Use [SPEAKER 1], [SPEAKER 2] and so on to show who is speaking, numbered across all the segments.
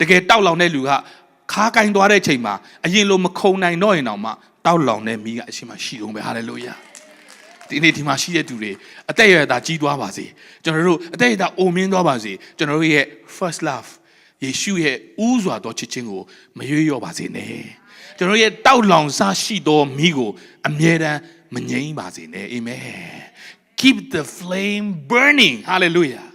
[SPEAKER 1] တကယ်တောက်လောင်တဲ့လူကခါကင်သွားတဲ့ချိန်မှာအရင်လိုမခုံနိုင်တော့ရင်တော့မှတောက်လောင်တဲ့မိကအရှင်မရှိတော့ပဲဟာလေလုယာဒီနေ့ဒီမှာရှိတဲ့သူတွေအသက်အရွယ်သာကြီးသွားပါစေကျွန်တော်တို့အသက်အရွယ်သာအိုမင်းသွားပါစေကျွန်တော်တို့ရဲ့ first love ယေရှုရဲ့ဥစွာသောချစ်ခြင်းကိုမရွေ့လျော့ပါစေနဲ့ကျွန်တော်တို့ရဲ့တောက်လောင်စားရှိသောမိကိုအမြဲတမ်းမငြိမ်းပါစေနဲ့အာမင် keep the flame burning hallelujah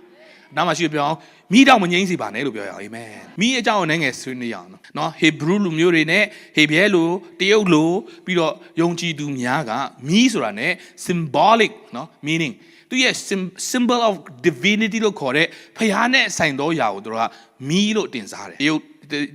[SPEAKER 1] နောက်မှရှိပြောအောင် မိတော့မငြိမ်းစီပါနဲ့လို့ပြောရအောင်အာမင်မိအကြောင်းအနေငယ်ဆွေးနွေးရအောင်နော်နော်ဟေဘရုလူမျိုးတွေနဲ့ဟေဘရဲလူတရုတ်လူပြီးတော့ယုံကြည်သူများကမိဆိုတာ ਨੇ symbolic နော် meaning သူရဲ့ sym- symbol of divinity လို့ခေါ်တဲ့ဖခင်နဲ့ဆိုင်သောຢာကိုသူတို့ကမီးလို့တင်စားတယ်တရုတ်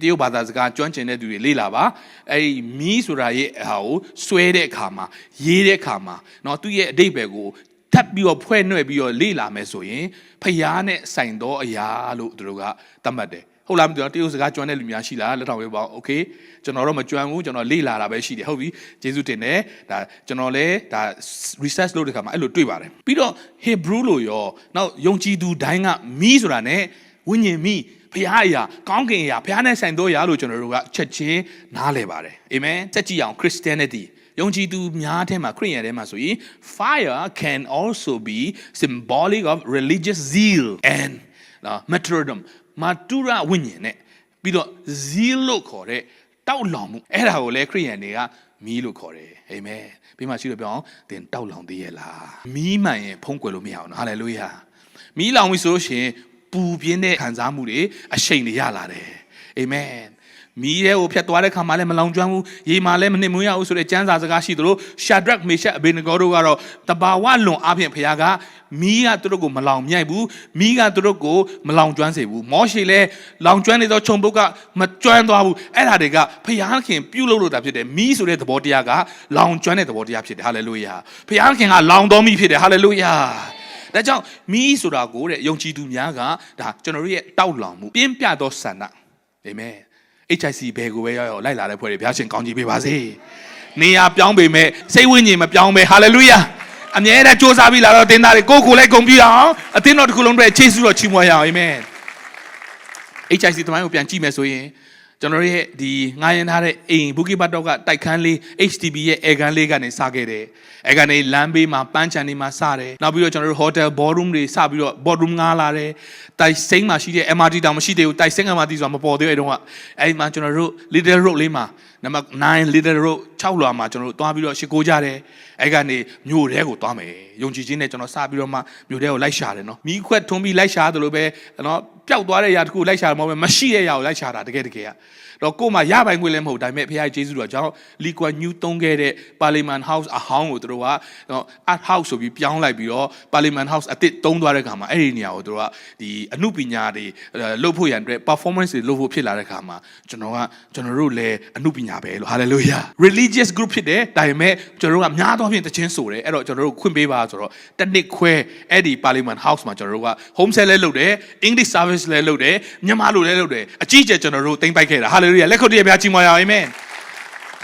[SPEAKER 1] တရုတ်ဘာသာစကားကျွမ်းကျင်တဲ့သူတွေလေ့လာပါအဲ့ဒီမီးဆိုတာရဲ့အဟာကိုဆွဲတဲ့အခါမှာရေးတဲ့အခါမှာเนาะသူရဲ့အတိတ်ပဲကို ထပ်ပြီးတော့ဖွဲ့နှဲ့ပြီးတော့လေ့လာမယ်ဆိုရင်ဖျားနဲ့ဆိုင်သောအရာလို့သူတို့ကသတ်မှတ်တယ်ဟုတ်လားမသိတော့တရုတ်စကားကျွမ်းတဲ့လူများရှိလားလက်ထောက်ပဲပေါ့โอเคကျွန်တော်တော့မကျွမ်းဘူးကျွန်တော်လေ့လာတာပဲရှိတယ်ဟုတ်ပြီကျေးဇူးတင်တယ်ဒါကျွန်တော်လည်းဒါ research လုပ်တဲ့ခါမှာအဲ့လိုတွေ့ပါတယ်ပြီးတော့ Hebrew လို့ရောနောက်ယုံကြည်သူတိုင်းကမီးဆိုတာ ਨੇ ဝိညာဉ်မီးဖခင်အရာကောင်းကင်အရာဖခင်နဲ့ဆိုင်သောအရာလို့ကျွန်တော်တို့ကချက်ချင်းနားလည်ပါတယ်အာမင်စက်ကြည့်အောင် Christianity ယုံကြည်သူများထဲမှာခရိယန်ထဲမှာဆိုရင် fire can also be symbolic of religious zeal and uh, martyrdom မာတုရဝိညာဉ်နဲ့ပြီးတော့ zeal လို့ခေါ်တဲ့တောက်လောင်မှုအဲ့ဒါကိုလည်းခရိယန်တွေကမီးလို့ခေါ်တယ်အာမင်ပြီးမှရှိလို့ပြောအောင်သင်တောက်လောင်သေးရဲ့လားမီးမှန်ရင်ဖုံးကွယ်လို့မရအောင်နော်ဟာလေလုယာမီးလောင်ပြီဆိုလို့ရှိရင်ပူပြင်းတဲ့ခံစားမှုတွေအရှိန်တွေရလာတယ်အာမင် မီးတဲ့ကိုဖြတ်သွားတဲ့ခါမှလည်းမလောင်ကျွမ်းဘူးရေမှလည်းမနစ်မွေးရဘူးဆိုတဲ့ကျမ်းစာစကားရှိသလိုရှာဒရက်မေရှက်အဘေနဂေါတို့ကတော့တဘာဝလွန်အပြင်ဖခင်ကမီးကသူတို့ကိုမလောင်မြိုက်ဘူးမီးကသူတို့ကိုမလောင်ကျွမ်းစေဘူးမောရှေလည်းလောင်ကျွမ်းနေသောခြုံပုတ်ကမကျွမ်းသွားဘူးအဲ့ဒါတွေကဖခင်ပြုတ်လို့လို့တာဖြစ်တယ်မီးဆိုတဲ့သဘောတရားကလောင်ကျွမ်းတဲ့သဘောတရားဖြစ်တယ်ဟာလေလုယာဖခင်ကလောင်တော်မီးဖြစ်တယ်ဟာလေလုယာဒါကြောင့်မီးဆိုတာကိုတဲ့ယုံကြည်သူများကဒါကျွန်တော်တို့ရဲ့တောက်လောင်မှုပြင်းပြသောဆန္ဒအာမင် HIC ဘယ်ကိုပဲရောက်ရောက်လိုက်လာတဲ့ဖွဲ့တွေဘုရားရှင်ကောင်းချီးပေးပါစေနေရာပြောင်းပေမဲ့စိတ်ဝိညာဉ်မပြောင်းပဲဟာလေလုယာအမြဲတမ်းစူးစမ်းပြီးလာတော့တင်သားတွေကိုယ်ကိုယ်လည်းဂုဏ်ပြုအောင်အသင်းတော်တစ်ခုလုံးတွေခြေဆုတော်ချီးမွမ်းရအောင်အာမင် HIC တမိုင်းကိုပြန်ကြည့်မယ်ဆိုရင် ကျွန်တော်တို့ရဲ့ဒီငားရင်ထားတဲ့အိမ်ဘူကီဘတ်တော့ကတိုက်ခန်းလေး HTB ရဲ့အဲခန်းလေးကနေစခဲ့တယ်အဲကနေလမ်းဘေးမှာပန်းချန်တွေမှာစတယ်နောက်ပြီးတော့ကျွန်တော်တို့ hotel ballroom တွေစပြီးတော့ boardroom ငားလာတယ်တိုက်စိမ်းမှာရှိတဲ့ MRT တောင်မရှိသေးဘူးတိုက်စိမ်း MRT ဆိုတာမပေါ်သေးဘူးအဲတုန်းကအဲဒီမှာကျွန်တော်တို့ little road လေးမှာနံပါတ်9 little road 6လွာမှာကျွန်တော်တို့သွားပြီးတော့ရှ िख ိုးကြတယ်အဲကနေမြို့ထဲကိုသွားမယ်ယုံကြည်ခြင်းနဲ့ကျွန်တော်စပြီးတော့မှမြို့ထဲကိုလိုက်ရှာတယ်နော်မိခွက်ထွန်းပြီးလိုက်ရှာတယ်လို့ပဲနော်ပျောက်သွားတဲ့ຢာတစ်ခုလိုက်ရှာတယ်မဟုတ်ပဲမရှိတဲ့ຢာကိုလိုက်ရှာတာတကယ်တကယ်ကတော့ကို့မှာရပိုင်ခွင့်လည်းမဟုတ်ဒါပေမဲ့ဖခင်ယေရှုတော်ကြောင့်လီကွာညူးသုံးခဲ့တဲ့ပါလီမန်ဟောက်စ်အဟောင်းကိုတို့ကနော်အတ်ဟောက်ဆိုပြီးပြောင်းလိုက်ပြီးတော့ပါလီမန်ဟောက်စ်အစ်စ်သုံးသွားတဲ့ခါမှာအဲ့ဒီနေရာကိုတို့ကဒီအမှုပညာတွေလုပ်ဖို့ရန်အတွက် performance တွေလုပ်ဖို့ဖြစ်လာတဲ့ခါမှာကျွန်တော်ကကျွန်တော်တို့လည်းအမှုပညာ ညာပဲလို့ hallelujah religious group ဖြစ်တယ်ဒါပေမဲ့ကျွန်တော်တို့ကများသောအားဖြင့်တခြင်းဆိုတယ်အဲ့တော့ကျွန်တော်တို့ခွင့်ပေးပါဆိုတော့တစ်နှစ်ခွဲအဲ့ဒီ parliament house မှာကျွန်တော်တို့က home cell လဲလုပ်တယ် english service လဲလုပ်တယ်မြန်မာလိုလဲလုပ်တယ်အကြီးအကျယ်ကျွန်တော်တို့တင်ပိုက်ခဲ့တာ hallelujah လက်ခုပ်တည်းများကြီးမွားရအောင် amen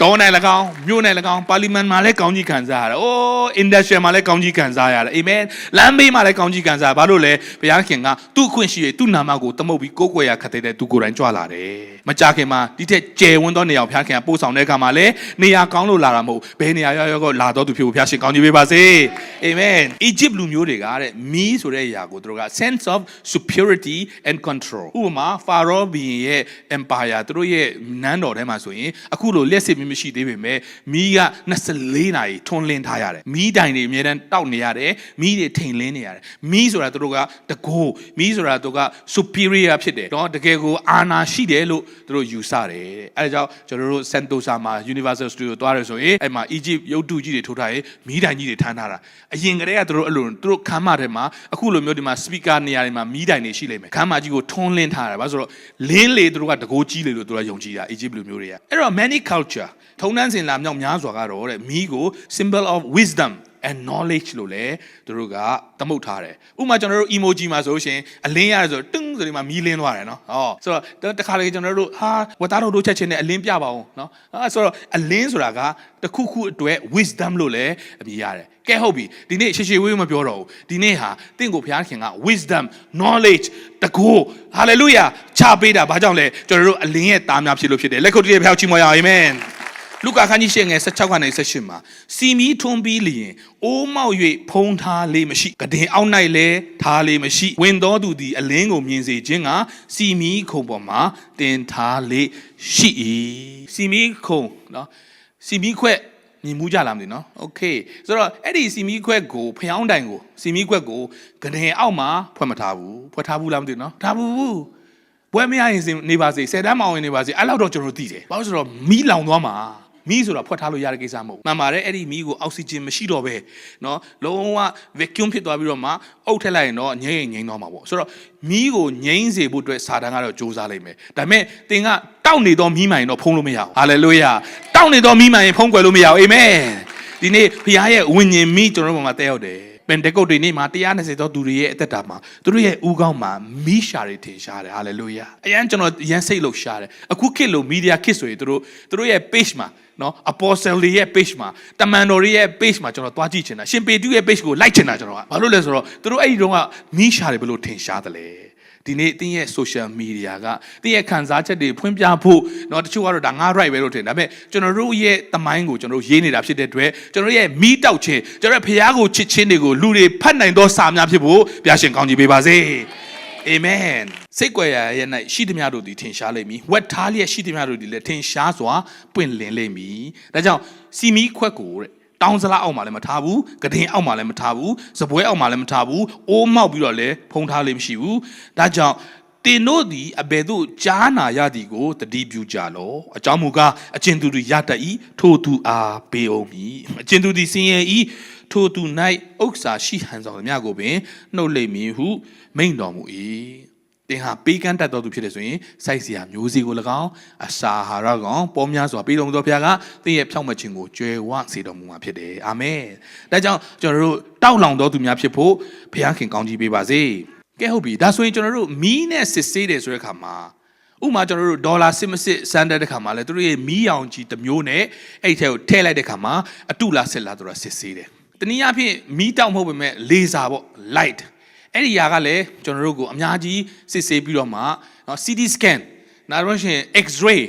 [SPEAKER 1] တောနိုင်၎င်းမြို့နိုင်၎င်းပါလီမန်မှာလည်းကောင်းကြီးခံစားရတယ်။အိုး industrial မှာလည်းကောင်းကြီးခံစားရတယ်။အာမင်။လမ်းဘေးမှာလည်းကောင်းကြီးခံစား။ဘာလို့လဲ။ဘုရားခင်ကသူ့အခွင့်ရှိရသူ့နာမကိုတမုတ်ပြီးကိုးကွယ်ရခတ်တဲ့သူကိုယ်တိုင်ကြွလာတယ်။မကြခင်မှာဒီထက်ကျယ်ဝန်းသောနေရာကိုဘုရားခင်ကပို့ဆောင်တဲ့အခါမှာလည်းနေရာကောင်းလို့လာတာမဟုတ်ဘယ်နေရာရောက်ရောက်ကိုလာတော့သူဖြစ်ဖို့ဘုရားရှင်ကောင်းကြီးပေးပါစေ။အာမင်။ Egypt လူမျိုးတွေကတဲ့မီးဆိုတဲ့အရာကိုသူတို့က sense of superiority and control ဥပမာ Pharaoh ဘီရင်ရဲ့ empire သူတို့ရဲ့နန်းတော်ထဲမှာဆိုရင်အခုလိုလက်စစ်မမရှိသေးပေမဲ့မီးက24နာရီထွန်းလင်းထားရတယ်မီးတိုင်တွေအများတန်းတောက်နေရတယ်မီးတွေထိန်လင်းနေရတယ်မီးဆိုတာသူတို့ကတကိုးမီးဆိုတာသူက superior ဖြစ်တယ်တော့တကယ်ကိုအာနာရှိတယ်လို့သူတို့ယူဆတယ်တဲ့အဲဒါကြောင့်ကျွန်တော်တို့ Sentosa မှာ Universal Studio သွားတယ်ဆိုရင်အဲ့မှာ Egypt ရုပ်တုကြီးတွေထိုးထားရင်မီးတိုင်ကြီးတွေထမ်းထားတာအရင်ကတည်းကသူတို့အဲ့လိုသူတို့ခမ်းမထဲမှာအခုလိုမျိုးဒီမှာ speaker နေရာတွေမှာမီးတိုင်တွေရှိလိမ့်မယ်ခမ်းမကြီးကိုထွန်းလင်းထားတာဘာလို့ဆိုတော့လင်းလေသူတို့ကတကိုးကြီးလေလို့သူတို့ကယုံကြည်တာ Egypt လူမျိုးတွေကအဲ့တော့ many culture ထုံနှန်းစင်လာမြောက်များစွာကတော့တဲ့မီးကို symbol of wisdom and knowledge လို့လည်းသူတို့ကသမုတ်ထားတယ်ဥပမာကျွန်တော်တို့ emoji မှာဆိုလို့ရှိရင်အလင်းရတယ်ဆိုတော့တင်းဆိုဒီမှာမီးလင်းသွားတယ်နော်ဟောဆိုတော့တခါလေကျွန်တော်တို့ဟာဝတ်သားတို့တို့ချက်ချင်းနဲ့အလင်းပြပါအောင်နော်အဲဆိုတော့အလင်းဆိုတာကတစ်ခုခုအတွက် wisdom လို့လည်းအမည်ရတယ်ကဲဟုတ်ပြီဒီနေ့ရှေရှေဝေးမပြောတော့ဘူးဒီနေ့ဟာတင့်ကိုဘုရားခင်က wisdom knowledge တကူ hallelujah ချပေးတာဘာကြောင့်လဲကျွန်တော်တို့အလင်းရဲ့သားများဖြစ်လို့ဖြစ်တယ်လက်ခုပ်တည်းဖျောက်ချီးမွမ်းရအောင် amen လူကာခန်းကြီးရှေ့ငယ်16ကနေ18မှာစီမီထွန်းပြီးလျင်အိုးမောက်၍ဖုံးထားလေးမရှိကဒင်အောက်၌လဲထားလေးမရှိဝင်တော်သူသည်အလင်းကိုမြင်စေခြင်းကစီမီခုံပေါ်မှာတင်ထားလေးရှိ၏စီမီခုံနော်စီမီခွက်မြင်မှုကြလားမသိနော်โอเคဆိုတော့အဲ့ဒီစီမီခွက်ကိုဖျောင်းတိုင်ကိုစီမီခွက်ကိုကဒင်အောက်မှာဖွက်မထားဘူးဖွက်ထားဘူးလားမသိနော်ထားဘူး ဘွဲမရရင်စင်နေပါစေဆယ်တန်းမအောင်ရင်နေပါစေအဲ့လောက်တော့ကျွန်တော်တို့သိတယ်ဘာလို့ဆိုတော့မီးလောင်သွားမှာ မီးဆိုတာဖွက်ထားလို့ရတဲ့ကိစ္စမဟုတ်ဘူးမှန်ပါတယ်အဲ့ဒီမီးကိုအောက်ဆီဂျင်မရှိတော့ပဲเนาะလုံးဝ vacuum ဖြစ်သွားပြီးတော့မှအုပ်ထက်လိုက်ရင်တော့ငြိမ့်ရင်ငြိမ့်သွားမှာပေါ့ဆိုတော့မီးကိုငြိမ့်စေဖို့အတွက်စာတန်းကတော့စူးစမ်းလိုက်မယ်ဒါပေမဲ့သင်ကတောက်နေတော့မီးမှန်ရင်တော့ဖုံးလို့မရဘူးဟာလေလုယာတောက်နေတော့မီးမှန်ရင်ဖုံးကွယ်လို့မရဘူးအာမင်ဒီနေ့ဘုရားရဲ့ဝိညာဉ်မီးကျွန်တော်တို့မှာတက်ရောက်တယ်ပင်တကုတ်တွေနေ့မှာ120သောသူတွေရဲ့အသက်တာမှာသူတို့ရဲ့ဦးခေါင်းမှာမီးရှာတွေထင်ရှားတယ်ဟာလေလုယာအရန်ကျွန်တော်အရန်စိတ်လို့ရှားတယ်အခုခေတ်လို့မီဒီယာခေတ်ဆိုရင်သူတို့သူတို့ရဲ့ page မှာ နော် apostle တွေရဲ့ page မှာတမန်တော်တွေရဲ့ page မှာကျွန်တော်တွားကြည့်ချင်တာရှင်ပေတုရဲ့ page ကို like ချင်တာကျွန်တော်ကဘာလို့လဲဆိုတော့သူတို့အဲ့ဒီတုန်းကမီးရှာတွေဘယ်လိုထင်ရှားတယ်လဲဒီနေ့တင်းရဲ့ social media ကတင်းရဲ့ခံစားချက်တွေဖွင့်ပြဖို့เนาะတချို့ကတော့ဒါငါ right ပဲလို့ထင်ဒါပေမဲ့ကျွန်တော်တို့ရဲ့တမိုင်းကိုကျွန်တော်တို့ရေးနေတာဖြစ်တဲ့အတွက်ကျွန်တော်တို့ရဲ့မီးတောက်ခြင်းကျွန်တော်တို့ဖះကိုချစ်ခြင်းတွေကိုလူတွေဖတ်နိုင်သောစာများဖြစ်ဖို့ဘုရားရှင်ကောင်းချီးပေးပါစေ အာမင်စိတ်ကြွယ်ရရဲ့၌ရှိသမျှတို့သည်ထင်ရှားလိမ့်မည်ဝက်ထားလျက်ရှိသမျှတို့သည်လည်းထင်ရှားစွာပွင့်လင်းလိမ့်မည်ဒါကြောင့်စီမီခွက်ကိုတဲ့တောင်းစလားအောက်မှာလည်းမထားဘူးကဒင်အောက်မှာလည်းမထားဘူးစပွဲအောက်မှာလည်းမထားဘူးအိုးမောက်ပြီးတော့လည်းဖုံးထားလိမ့်မရှိဘူးဒါကြောင့် တင်တို့သည်အဘယ်သို့ကြားနာရသည်ကိုတတိပြုကြလောအကြောင်းမူကားအကျဉ်သူသည်ရတတ်၏ထိုသူအားပေးအောင်မည်အကျဉ်သူသည်စင်ရဲ့၏ထိုသူ၌ဥစ္စာရှိဟန်ဆောင်သမျှကိုပင်နှုတ်လိမ့်မည်ဟုမိန့်တော်မူ၏တင်ဟာပေးကမ်းတတ်တော်သူဖြစ်တယ်ဆိုရင်စိုက်စရာမျိုးစေ့ကို၎င်းအစာအာဟာရကောင်ပေါ်များစွာပေးတော်မူသောဘုရားကသင်ရဲ့ဖြောင့်မတ်ခြင်းကိုကြွယ်ဝစေတော်မူမှာဖြစ်တယ်အာမင်ဒါကြောင့်ကျွန်တော်တို့တောက်လောင်တော်သူများဖြစ်ဖို့ဘုရားခင်ကောင်းကြီးပေးပါစေ ကဲဟုတ်ပြီဒါဆိုရင်ကျွန်တော်တို့မီးနဲ့စစ်ဆေးတယ်ဆိုတဲ့အခါမှာဥပမာကျွန်တော်တို့ဒေါ်လာစစ်မစစ်စမ်းတဲ့ခါမှာလဲသူတို့ရဲ့မီးရောင်ကြီးတစ်မျိုးနဲ့အဲ့ဒီထဲကိုထည့်လိုက်တဲ့ခါမှာအတုလားစစ်လားသူတို့စစ်ဆေးတယ်တနည်းအားဖြင့်မီးတောက်မဟုတ်ပေမဲ့လေဆာပေါ့ light အဲ့ဒီຢာကလည်းကျွန်တော်တို့ကိုအများကြီးစစ်ဆေးပြီးတော့မှเนาะ CT scan နောက်တော့ရှင် X-ray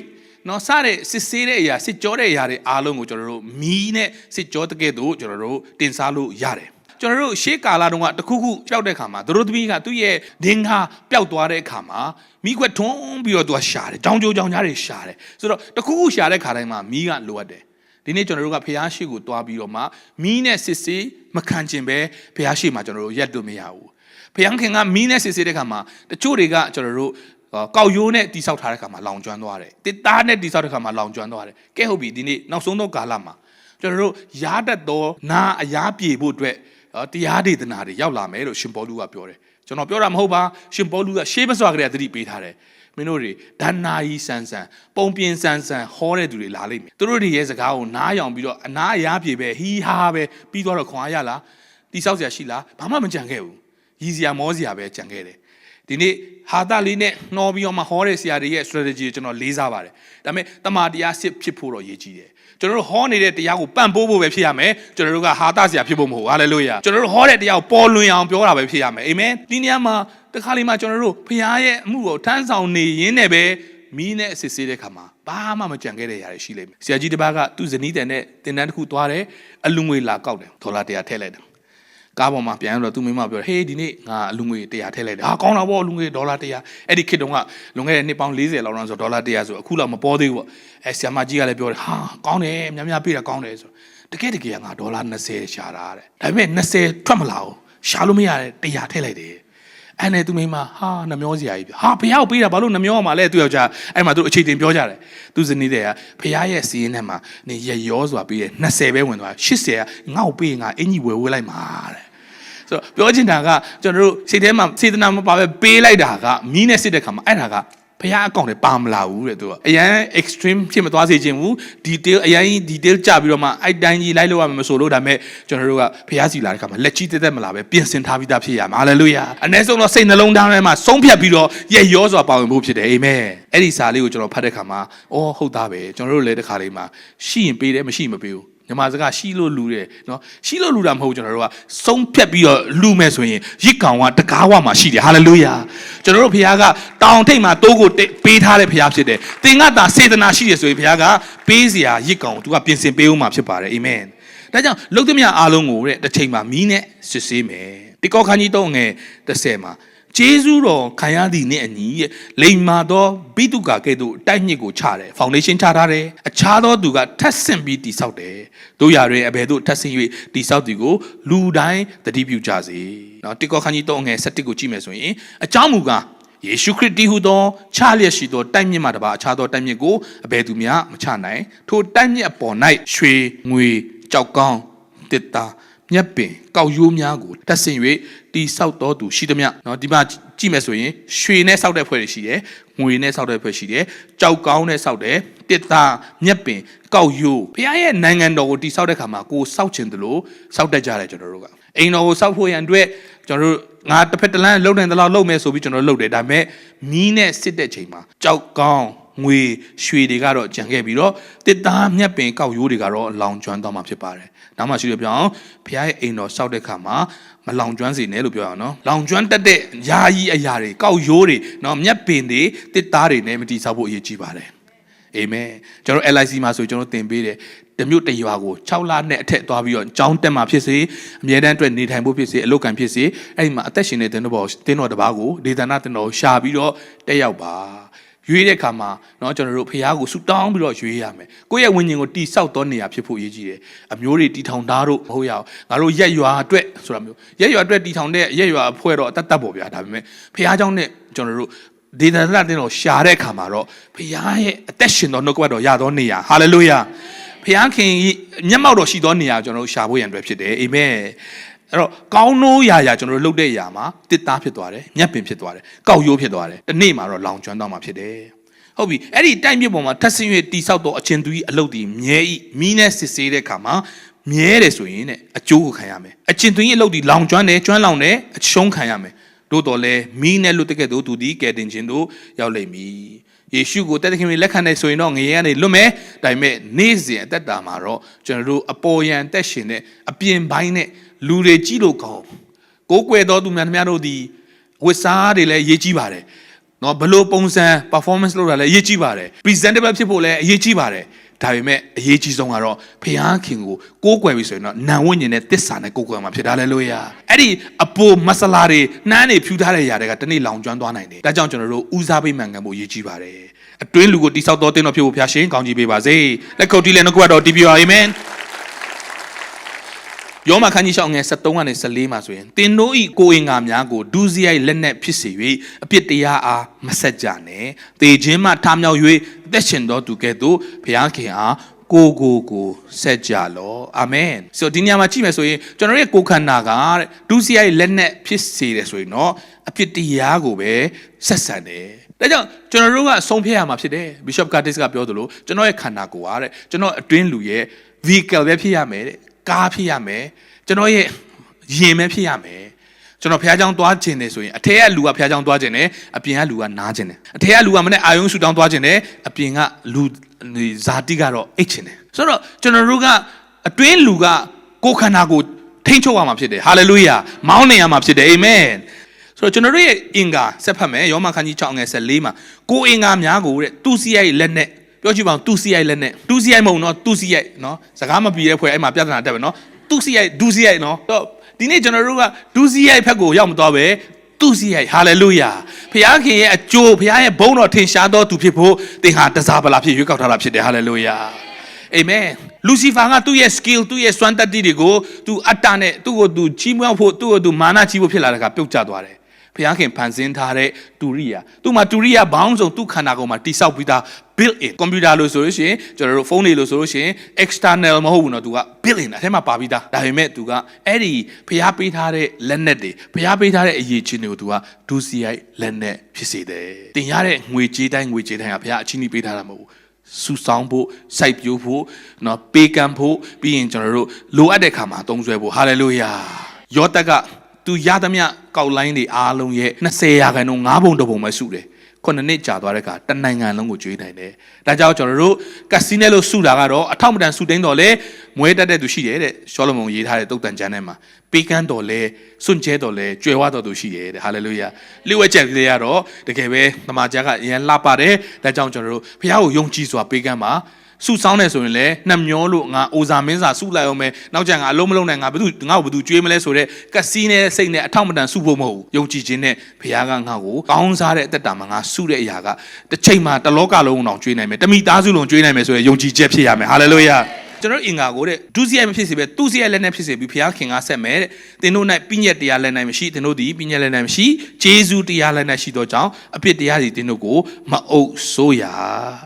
[SPEAKER 1] နော်စတဲ့စစ်ဆေးတဲ့အရာစစ်ကြောတဲ့အရာတွေအားလုံးကိုကျွန်တော်တို့မီးနဲ့စစ်ကြောတကယ်တော့ကျွန်တော်တို့တင်စားလို့ရတယ် ကျွန်တော်တို့ရှေးကာလတုန်းကတခုခုပျောက်တဲ့အခါမှာသူတို့သမီးကသူ့ရဲ့ဒင်္ဂါပျောက်သွားတဲ့အခါမှာမိခွက်ထွန်းပြီးတော့သူကရှာတယ်။ကြောင်ကြိုးကြောင်ကြားတွေရှာတယ်။ဆိုတော့တခုခုရှာတဲ့ခါတိုင်းမှာမီးကလိုအပ်တယ်။ဒီနေ့ကျွန်တော်တို့ကဖျားရှိကိုတွားပြီးတော့မှမီးနဲ့စစ်ဆေးမခံကျင်ပဲဖျားရှိမှာကျွန်တော်တို့ရက်လို့မရဘူး။ဖျားခင်ကမီးနဲ့စစ်ဆေးတဲ့ခါမှာတချို့တွေကကျွန်တော်တို့ကောက်ရိုးနဲ့တိဆောက်ထားတဲ့ခါမှာလောင်ကျွမ်းသွားတယ်။တစ်သားနဲ့တိဆောက်တဲ့ခါမှာလောင်ကျွမ်းသွားတယ်။ကဲဟုတ်ပြီဒီနေ့နောက်ဆုံးသောကာလမှာကျွန်တော်တို့ရားတတ်သောနာအရားပြေဖို့အတွက် တရားဒေသနာတွေရောက်လာမယ်လို့ရှင်ပေါလုကပြောတယ်ကျွန်တော်ပြောတာမဟုတ်ပါရှင်ပေါလုကရှေးမစွာကလေးကသတိပေးထားတယ်မင်းတို့တွေဒဏ္ဍာယီဆန်ဆန်ပုံပြင်းဆန်ဆန်ဟောတဲ့သူတွေလာလိမ့်မယ်သူတို့တွေရဲ့စကားကိုနားယောင်ပြီးတော့အနာအရားပြေပဲဟီဟာပဲပြီးတော့ခွန်အားရလားတိဆောက်စရာရှိလားဘာမှမကြံခဲ့ဘူးရည်စရာမောစရာပဲကြံခဲ့တယ်ဒီနေ့ဟာတာလေးနဲ့နှောပြီးတော့မှဟောတဲ့ဆရာတွေရဲ့ strategy ကိုကျွန်တော်လေးစားပါတယ်ဒါပေမဲ့တမာတရားစစ်ဖြစ်ဖို့တော့ရည်ကြီးတယ် ကျွန်တော်တို့ဟောနေတဲ့တရားကိုပန့်ပိုးဖို့ပဲဖြစ်ရမယ်ကျွန်တော်တို့ကဟာတာဆရာဖြစ်ဖို့မဟုတ်ဟာလေလုယာကျွန်တော်တို့ဟောတဲ့တရားကိုပေါ်လွင်အောင်ပြောတာပဲဖြစ်ရမယ်အာမင်ဒီနေရာမှာတခါလေးမှကျွန်တော်တို့ဖခင်ရဲ့အမှုကိုထမ်းဆောင်နေရင်းနဲ့ပဲမီးနဲ့အစစ်ဆေးတဲ့ခါမှာဘာမှမကြံခဲ့တဲ့ຢာတွေရှိလိမ့်မယ်ဆရာကြီးတစ်ပါးကသူ့ဇနီးတန်နဲ့တင်တန်းတစ်ခုသွားတယ်အလူငွေလာကောက်တယ်ဒေါ်လာ100ထည့်လိုက်တယ် ကားပေါ်မှာပြန်တော့သူ့မိမပြောတယ်ဟေးဒီနေ့ငါအလူငွေ100ထည့်လိုက်တယ်ဟာကောင်းတာပေါ့အလူငွေဒေါ်လာ100အဲ့ဒီခေတ်တုန်းကလွန်ခဲ့တဲ့နှစ်ပေါင်း40လောက်တော့ဆိုဒေါ်လာ100ဆိုအခုလောက်မပေါ်သေးဘူးပေါ့အဲဆီယမကြီးကလည်းပြောတယ်ဟာကောင်းတယ်များများပေးတာကောင်းတယ်ဆိုတကယ်တကယ်ငါဒေါ်လာ20ရှာတာတဲ့ဒါပေမဲ့20ထွက်မလာဘူးရှာလို့မရတယ်100ထည့်လိုက်တယ်အဲ့နဲ့သူမိမဟာနှမျောစရာကြီးဟာဘုရားကိုပေးတာဘာလို့နှမျောမှာလဲသူယောက်ျားအဲ့မှာသူအခြေတင်ပြောကြတယ်သူဇနီးတဲ့ကဘုရားရဲ့စီးရင်ထဲမှာနေရရောစွာပေးတယ်20ပဲဝင်သွား80ကငါ့ကိုပေးရင်ငါအင်ကြီးဝယ်ဝဲလိုက်မှာတဲ့ ဆိုတော့ပြောချင်တာကကျွန်တော်တို့စိတ်ထဲမှာစေတနာမပါပဲပေးလိုက်တာကမီးနဲ့စစ်တဲ့ခါမှာအဲ့ဒါကဘះအကောင့်တွေပါမလာဘူးတဲ့သူကအရန် extreme ဖြစ်မသွားစေချင်ဘူး detail အရန် detail ကြပြီးတော့မှအဲ့တိုင်းကြီးလိုက်လို့ရမှာမဆိုလို့ဒါပေမဲ့ကျွန်တော်တို့ကဖះစီလာတဲ့ခါမှာလက်ကြီးတက်တက်မလာပဲပြင်ဆင်ထားပြီးသားဖြစ်ရမှာဟာလေလုယာအ ਨੇ ဆုံးတော့စိတ်နှလုံးသားထဲမှာဆုံးဖြတ်ပြီးတော့ရဲ့ရောစွာပါဝင်ဖို့ဖြစ်တယ်အာမင်အဲ့ဒီစာလေးကိုကျွန်တော်ဖတ်တဲ့ခါမှာအော်ဟုတ်သားပဲကျွန်တော်တို့လည်းတစ်ခါလေးမှာရှိရင်ပေးတယ်မရှိရင်မပေးဘူး ညီမစကားရှိလို့လူတယ်နော်ရှိလို့လူတာမဟုတ်ဘူးကျွန်တော်တို့ကဆုံးဖြတ်ပြီးတော့လူမယ်ဆိုရင်ရစ်ကောင်ကတကားဝမှာရှိတယ်ဟာလေလုယာကျွန်တော်တို့ဖခင်ကတောင်ထိပ်မှာတိုးကိုတိတ်ပေးထားတဲ့ဖခင်ဖြစ်တယ်သင်ကသာစေတနာရှိတယ်ဆိုရင်ဖခင်ကပေးစရာရစ်ကောင်ကိုသူကပြင်ဆင်ပေးဦးမှာဖြစ်ပါတယ်အာမင်ဒါကြောင့်လုတ်သမျှအားလုံးကိုတဲ့တစ်ချိန်မှာမီးနဲ့စစ်ဆေးမယ်ဒီကောခန်းကြီးတော့ငယ်30မှာဂျေဇုတော်ခံရသည်နဲ့အညီရဲ့လိမ္မာသောဘိတုကာကဲ့သို့တိုက်ညစ်ကိုချတယ်ဖောင်ဒေးရှင်းချထားတယ်အခြားသောသူကထပ်ဆင့်ပြီးတိဆောက်တယ် တို့ရတွင်အဘယ်သို့ထပ်ဆင့်၍တိဆောက်သည်ကိုလူတိုင်းသတိပြုကြစေနော်တိကောခန်းကြီးတော့ငယ်7ကိုကြည့်မယ်ဆိုရင်အကြောင်းမူကားယေရှုခရစ်တည်ဟူသောချလျက်ရှိသောတိုက်မြစ်မှတပါအခြားသောတိုက်မြစ်ကိုအဘယ်သူမျှမချနိုင်ထိုတိုက်မြစ်အပေါ်၌ရွှေငွေကြောက်ကောင်းတစ်သား မြက်ပင်ကောက်ရိုးများကိုတက်ဆင်၍တိဆောက်တော်သူရှိသမျှเนาะဒီမှာကြည့်မယ်ဆိုရင်ရွှေနဲ့ဆောက်တဲ့ဖွဲ့တွေရှိတယ်ငွေနဲ့ဆောက်တဲ့ဖွဲ့ရှိတယ်ကြောက်ကောင်းနဲ့ဆောက်တယ်တစ်သားမြက်ပင်ကောက်ရိုးဘုရားရဲ့နိုင်ငံတော်ကိုတိဆောက်တဲ့ခါမှာကိုဆောက်ခြင်းတလို့ဆောက်တတ်ကြတယ်ကျွန်တော်တို့ကအိမ်တော်ကိုဆောက်ဖို့ရန်အတွက်ကျွန်တော်တို့ငါတစ်ဖက်တစ်လမ်းလုံနိုင်တဲ့လောက်လုံမယ်ဆိုပြီးကျွန်တော်လုပ်တယ်ဒါပေမဲ့မီးနဲ့စစ်တဲ့ချိန်မှာကြောက်ကောင်းငွေရွှေတွေကတော့ကြံခဲ့ပြီးတော့တစ်သားမြက်ပင်ကောက်ရိုးတွေကတော့လောင်ကျွမ်းသွားမှာဖြစ်ပါတယ်။ နောက်မှရှိလို့ပြောအောင်ဘုရားရဲ့အိမ်တော်စောက်တဲ့ခါမှာမလောင်ကျွမ်းစေနဲ့လို့ပြောအောင်နော်။လောင်ကျွမ်းတတ်တဲ့ယာယီအရာတွေကောက်ရိုးတွေနော်မြက်ပင်တွေတစ်သားတွေနဲ့မတိဆောက်ဖို့အရေးကြီးပါတယ်။အာမင်ကျွန်တော် LIC မှာဆိုကျွန်တော်သင်ပေးတယ်တမျိုးတရွာကို6လနဲ့အထက်သွားပြီးတော့ကျောင်းတက်မှာဖြစ်စေအမြဲတမ်းအတွက်နေထိုင်ဖို့ဖြစ်စေအလုပ်ကံဖြစ်စေအဲ့ဒီမှာအသက်ရှင်နေတဲ့တင်းတော်တင်းတော်တစ်ပါးကိုဒေသနာတင်းတော်ရှာပြီးတော့တက်ရောက်ပါ ရွေးတဲ့ခါမှာเนาะကျွန်တော်တို့ဖះကိုဆူတောင်းပြီးတော့ရွေးရမယ်ကိုယ့်ရဲ့ဝိညာဉ်ကိုတိဆောက်သောနေရာဖြစ်ဖို့အရေးကြီးတယ်အမျိုးတွေတီထောင်သားတို့မဟုတ်ရအောင်ငါတို့ရက်ရွာအတွက်ဆိုတာမျိုးရက်ရွာအတွက်တီထောင်တဲ့ရက်ရွာအဖွဲ့တော့အတတ်တတ်ပေါ့ဗျာဒါပေမဲ့ဖះเจ้าနဲ့ကျွန်တော်တို့ဒေသနာတင်းတော်ရှာတဲ့ခါမှာတော့ဖះရဲ့အသက်ရှင်သောနှုတ်ကပတ်တော်ရသောနေရာဟာလေလုယာဖျားခင်မျက်မှောက်တော်ရှိသောနေရာကျွန်တော်တို့ရှာဖို့ရန်အတွက်ဖြစ်တယ်အာမင် အဲ့တော့ကောင်းနိုးရာရာကျွန်တော်တို့လှုပ်တဲ့ရာမှာတစ်သားဖြစ်သွားတယ်မျက်ပင်ဖြစ်သွားတယ်ကောက်ရိုးဖြစ်သွားတယ်ဒီနေ့မှာတော့လောင်ကျွမ်းသွားမှာဖြစ်တယ်ဟုတ်ပြီအဲ့ဒီတိုက်မြစ်ပေါ်မှာထပ်ဆင်း၍တိဆောက်တော့အချင်းသူကြီးအလုတ်ဒီမြဲဤမီးနဲ့စစ်ဆေးတဲ့အခါမှာမြဲတယ်ဆိုရင်တဲ့အကျိုးကိုခံရမယ်အချင်းသူကြီးအလုတ်ဒီလောင်ကျွမ်းတယ်ကျွမ်းလောင်တယ်အရှုံးခံရမယ်တို့တော်လဲမီးနဲ့လွတ်တဲ့ကဲ့သို့သူဒီကဲတင်ခြင်းတို့ရောက်လိမ့်မည်ယေရှုကိုတက်တဲ့ခင်လက်ခံနေဆိုရင်တော့ငရေကနေလွတ်မယ်ဒါပေမဲ့နေ့စဉ်အသက်တာမှာတော့ကျွန်တော်တို့အပေါ်ယံတက်ရှင်တဲ့အပြင်ပိုင်းနဲ့လူတွေကြည့်လို့ကောင်းကိုးကွယ်တော်သူများများတို့ဒီဝတ်စားတွေလည်းရေးကြည့်ပါတယ်နော်ဘလို့ပုံစံ performance လုပ်တာလည်းအရေးကြီးပါတယ် presentable ဖြစ်ဖို့လည်းအရေးကြီးပါတယ်ဒါပေမဲ့အရေးကြီးဆုံးကတော့ဖျားခင်ကိုကိုးကွယ်ပြီဆိုရင်တော့နံဝိညာဉ်နဲ့တစ္ဆာနဲ့ကိုးကွယ်မှာဖြစ်တာလေလို့ရအဲ့ဒီအပိုမဆလာတွေနှမ်းတွေဖြူထားတဲ့ຢာတွေကတနေ့လောင်ကျွမ်းသွားနိုင်တယ်ဒါကြောင့်ကျွန်တော်တို့ဦးစားပေးမှန်ကန်ဖို့အရေးကြီးပါတယ်အတွင်းလူကိုတိဆောက်တော်တင်းတော်ဖြစ်ဖို့ဖျားရှင်ကောင်းကြီးပေးပါစေလက်ခုပ်တီးလည်းနှုတ်ကပတ်တော်တီးပြပါအာမင် ယောမခန်းကြီးရှောင်းငယ်73ကနေ14မှာဆိုရင်တင်တို့ဤကိုအင်္ဂါများကိုဒူးစရိုက်လက်နဲ့ဖြစ်စေ၍အပြစ်တရားအားမဆက်ကြနဲ့တေခြင်းမှထမြောက်၍အသက်ရှင်တော်သူကဲ့သို့ဘုရားခင်အားကိုကိုကိုဆက်ကြလောအာမင်ဆိုဒီနေရာမှာကြည့်မယ်ဆိုရင်ကျွန်တော်ရဲ့ကိုယ်ခန္ဓာကတဲ့ဒူးစရိုက်လက်နဲ့ဖြစ်စေတယ်ဆိုရင်တော့အပြစ်တရားကိုပဲဆက်ဆံတယ်ဒါကြောင့်ကျွန်တော်တို့ကဆုံးဖြတ်ရမှာဖြစ်တယ် Bishop Curtis ကပြောသလိုကျွန်တော်ရဲ့ခန္ဓာကိုယ်အားတဲ့ကျွန်တော်အတွင်းလူရဲ့ vehicle ပဲဖြစ်ရမယ်တဲ့ ကားဖြစ်ရမယ်ကျွန်တော်ရဲ့ရင်ပဲဖြစ်ရမယ်ကျွန်တော်ဖះเจ้าသွားခြင်းတယ်ဆိုရင်အထက်ကလူကဖះเจ้าသွားခြင်းတယ်အပြင်ကလူကနားခြင်းတယ်အထက်ကလူကမနဲ့အာယုံဆူတောင်းသွားခြင်းတယ်အပြင်ကလူဇာတိကတော့အိတ်ခြင်းတယ်ဆိုတော့ကျွန်တော်တို့ကအတွင်းလူကကိုယ်ခန္ဓာကိုထိမ့်ချုပ်ရမှာဖြစ်တယ်ဟာလေလုယာမောင်းနေရမှာဖြစ်တယ်အာမင်ဆိုတော့ကျွန်တော်တို့ရဲ့အင်္ဂါဆက်ဖတ်မယ်ယောမခန်းကြီး6ငယ်14မှာကိုယ်အင်္ဂါများကိုတဲ့သူစီရိုက်လက်နဲ့ ပြောကြည့်ပါဦးသူစီရိုက်လက်နဲ့သူစီရိုက်မဟုတ်နော်သူစီရိုက်နော်စကားမပြီးတဲ့ဖွဲ့အဲ့မှာပြဿနာတက်ပဲနော်သူစီရိုက်ဒူစီရိုက်နော်တော့ဒီနေ့ကျွန်တော်တို့ကဒူစီရိုက်ဖက်ကိုရောက်မသွားပဲသူစီရိုက်ဟာလေလုယာဖခင်ခင်ရဲ့အကျိုးဖခင်ရဲ့ဘုန်းတော်ထင်ရှားတော်သူဖြစ်ဖို့သင်ဟာတစားပလာဖြစ်ရွေးကောက်ထားတာဖြစ်တယ်ဟာလေလုယာအာမင်လူစီဖာကသူ့ရဲ့ skill သူ့ရဲ့စွမ်းတတ္တိတွေကိုသူအတ္တနဲ့သူ့ကိုသူကြီးမွေးဖို့သူ့ကိုသူမာနကြီးဖို့ဖြစ်လာတဲ့အခါပြုတ်ကျသွားတယ်ဘုရားခင်ဖန်ဆင်းထားတဲ့တူရိယာသူ့မှာတူရိယာဘောင်းစုံသူ့ခန္ဓာကိုယ်မှာတိဆောက်ပြီးသား built in ကွန်ပျူတာလို့ဆိုလို့ရှိရင်ကျွန်တော်တို့ဖုန်းတွေလို့ဆိုလို့ရှိရင် external မဟုတ်ဘူးเนาะသူက built in အထဲမှာပါပြီးသားဒါပေမဲ့သူကအဲ့ဒီဘုရားပေးထားတဲ့လက်နက်တွေဘုရားပေးထားတဲ့အရေးချင်းတွေကိုသူကဒုစရိုက်လက်နက်ဖြစ်စေတယ်တင်ရတဲ့ငွေကြေးတိုင်းငွေကြေးတိုင်းကဘုရားအချင်းကြီးပေးထားတာမဟုတ်ဘူးစူဆောင်းဖို့စိုက်ပျိုးဖို့เนาะပေးကမ်းဖို့ပြီးရင်ကျွန်တော်တို့လိုအပ်တဲ့ခါမှာသုံးစွဲဖို့ဟာလေလုယာယောသက်ကသူရသမျှကောက်လိုင်းတွေအားလုံးရဲ့20ရာခိုင်နှုန်း၅ဘုံတစ်ဘုံပဲစုတယ် ခုနှစ်နှစ်ကြာသွားတဲ့အခါတနိုင်ငံလုံးကိုကျွေးနိုင်တယ်။ဒါကြောင့်ကျွန်တော်တို့ကက်စီနဲလို့စုတာကတော့အထောက်မတန်စုတင်းတော်လဲမွဲတက်တဲ့သူရှိတယ်တဲ့ရှောလမုန်ရေးထားတဲ့တုတ်တန်ကျမ်းထဲမှာပေးကမ်းတော်လဲစွန့်ကျဲတော်လဲကြွယ်ဝတော်သူရှိတယ်တဲ့ဟာလေလုယာ။လိဝက်ချက်ကလေးကတော့တကယ်ပဲသမာကျမ်းကအရင်လှပါတယ်။ဒါကြောင့်ကျွန်တော်တို့ဘုရားကိုယုံကြည်စွာပေးကမ်းပါ စုဆောင်းနေဆိုရင်လည်းနှမျောလို့ငါအိုဇာမင်းစာစုလိုက်အောင်မယ်နောက်ကျငါအလုံးမလုံးနဲ့ငါဘယ်သူငါ့ကိုဘယ်သူကြွေးမလဲဆိုတော့ကက်စီနေတဲ့စိတ်နဲ့အထောက်မတန်စုဖို့မဟုတ်ဘူးယုံကြည်ခြင်းနဲ့ဘုရားကငါ့ကိုကောင်းစားတဲ့အသက်တာမှာငါစုတဲ့အရာကတစ်ချိန်မှာတစ်လောကလုံးအောင်ကြွေးနိုင်မယ်တမိသားစုလုံးကြွေးနိုင်မယ်ဆိုရင်ယုံကြည်ချက်ဖြစ်ရမယ်ဟာလေလုယာ ကျွန်တော်အင်္ဂါကိုတဲ့ဒုစရိုက်မဖြစ်စေပဲသူစရိုက်လက်နဲ့ဖြစ်စေပြီးဘုရားခင်ကဆက်မယ်တဲ့သင်တို့၌ပြည့်ညက်တရားလက်၌မရှိသင်တို့သည်ပြည့်ညက်လက်၌မရှိဂျေဇုတရားလက်၌ရှိသောကြောင့်အပြစ်တရားစီသင်တို့ကိုမအုပ်ဆိုးရ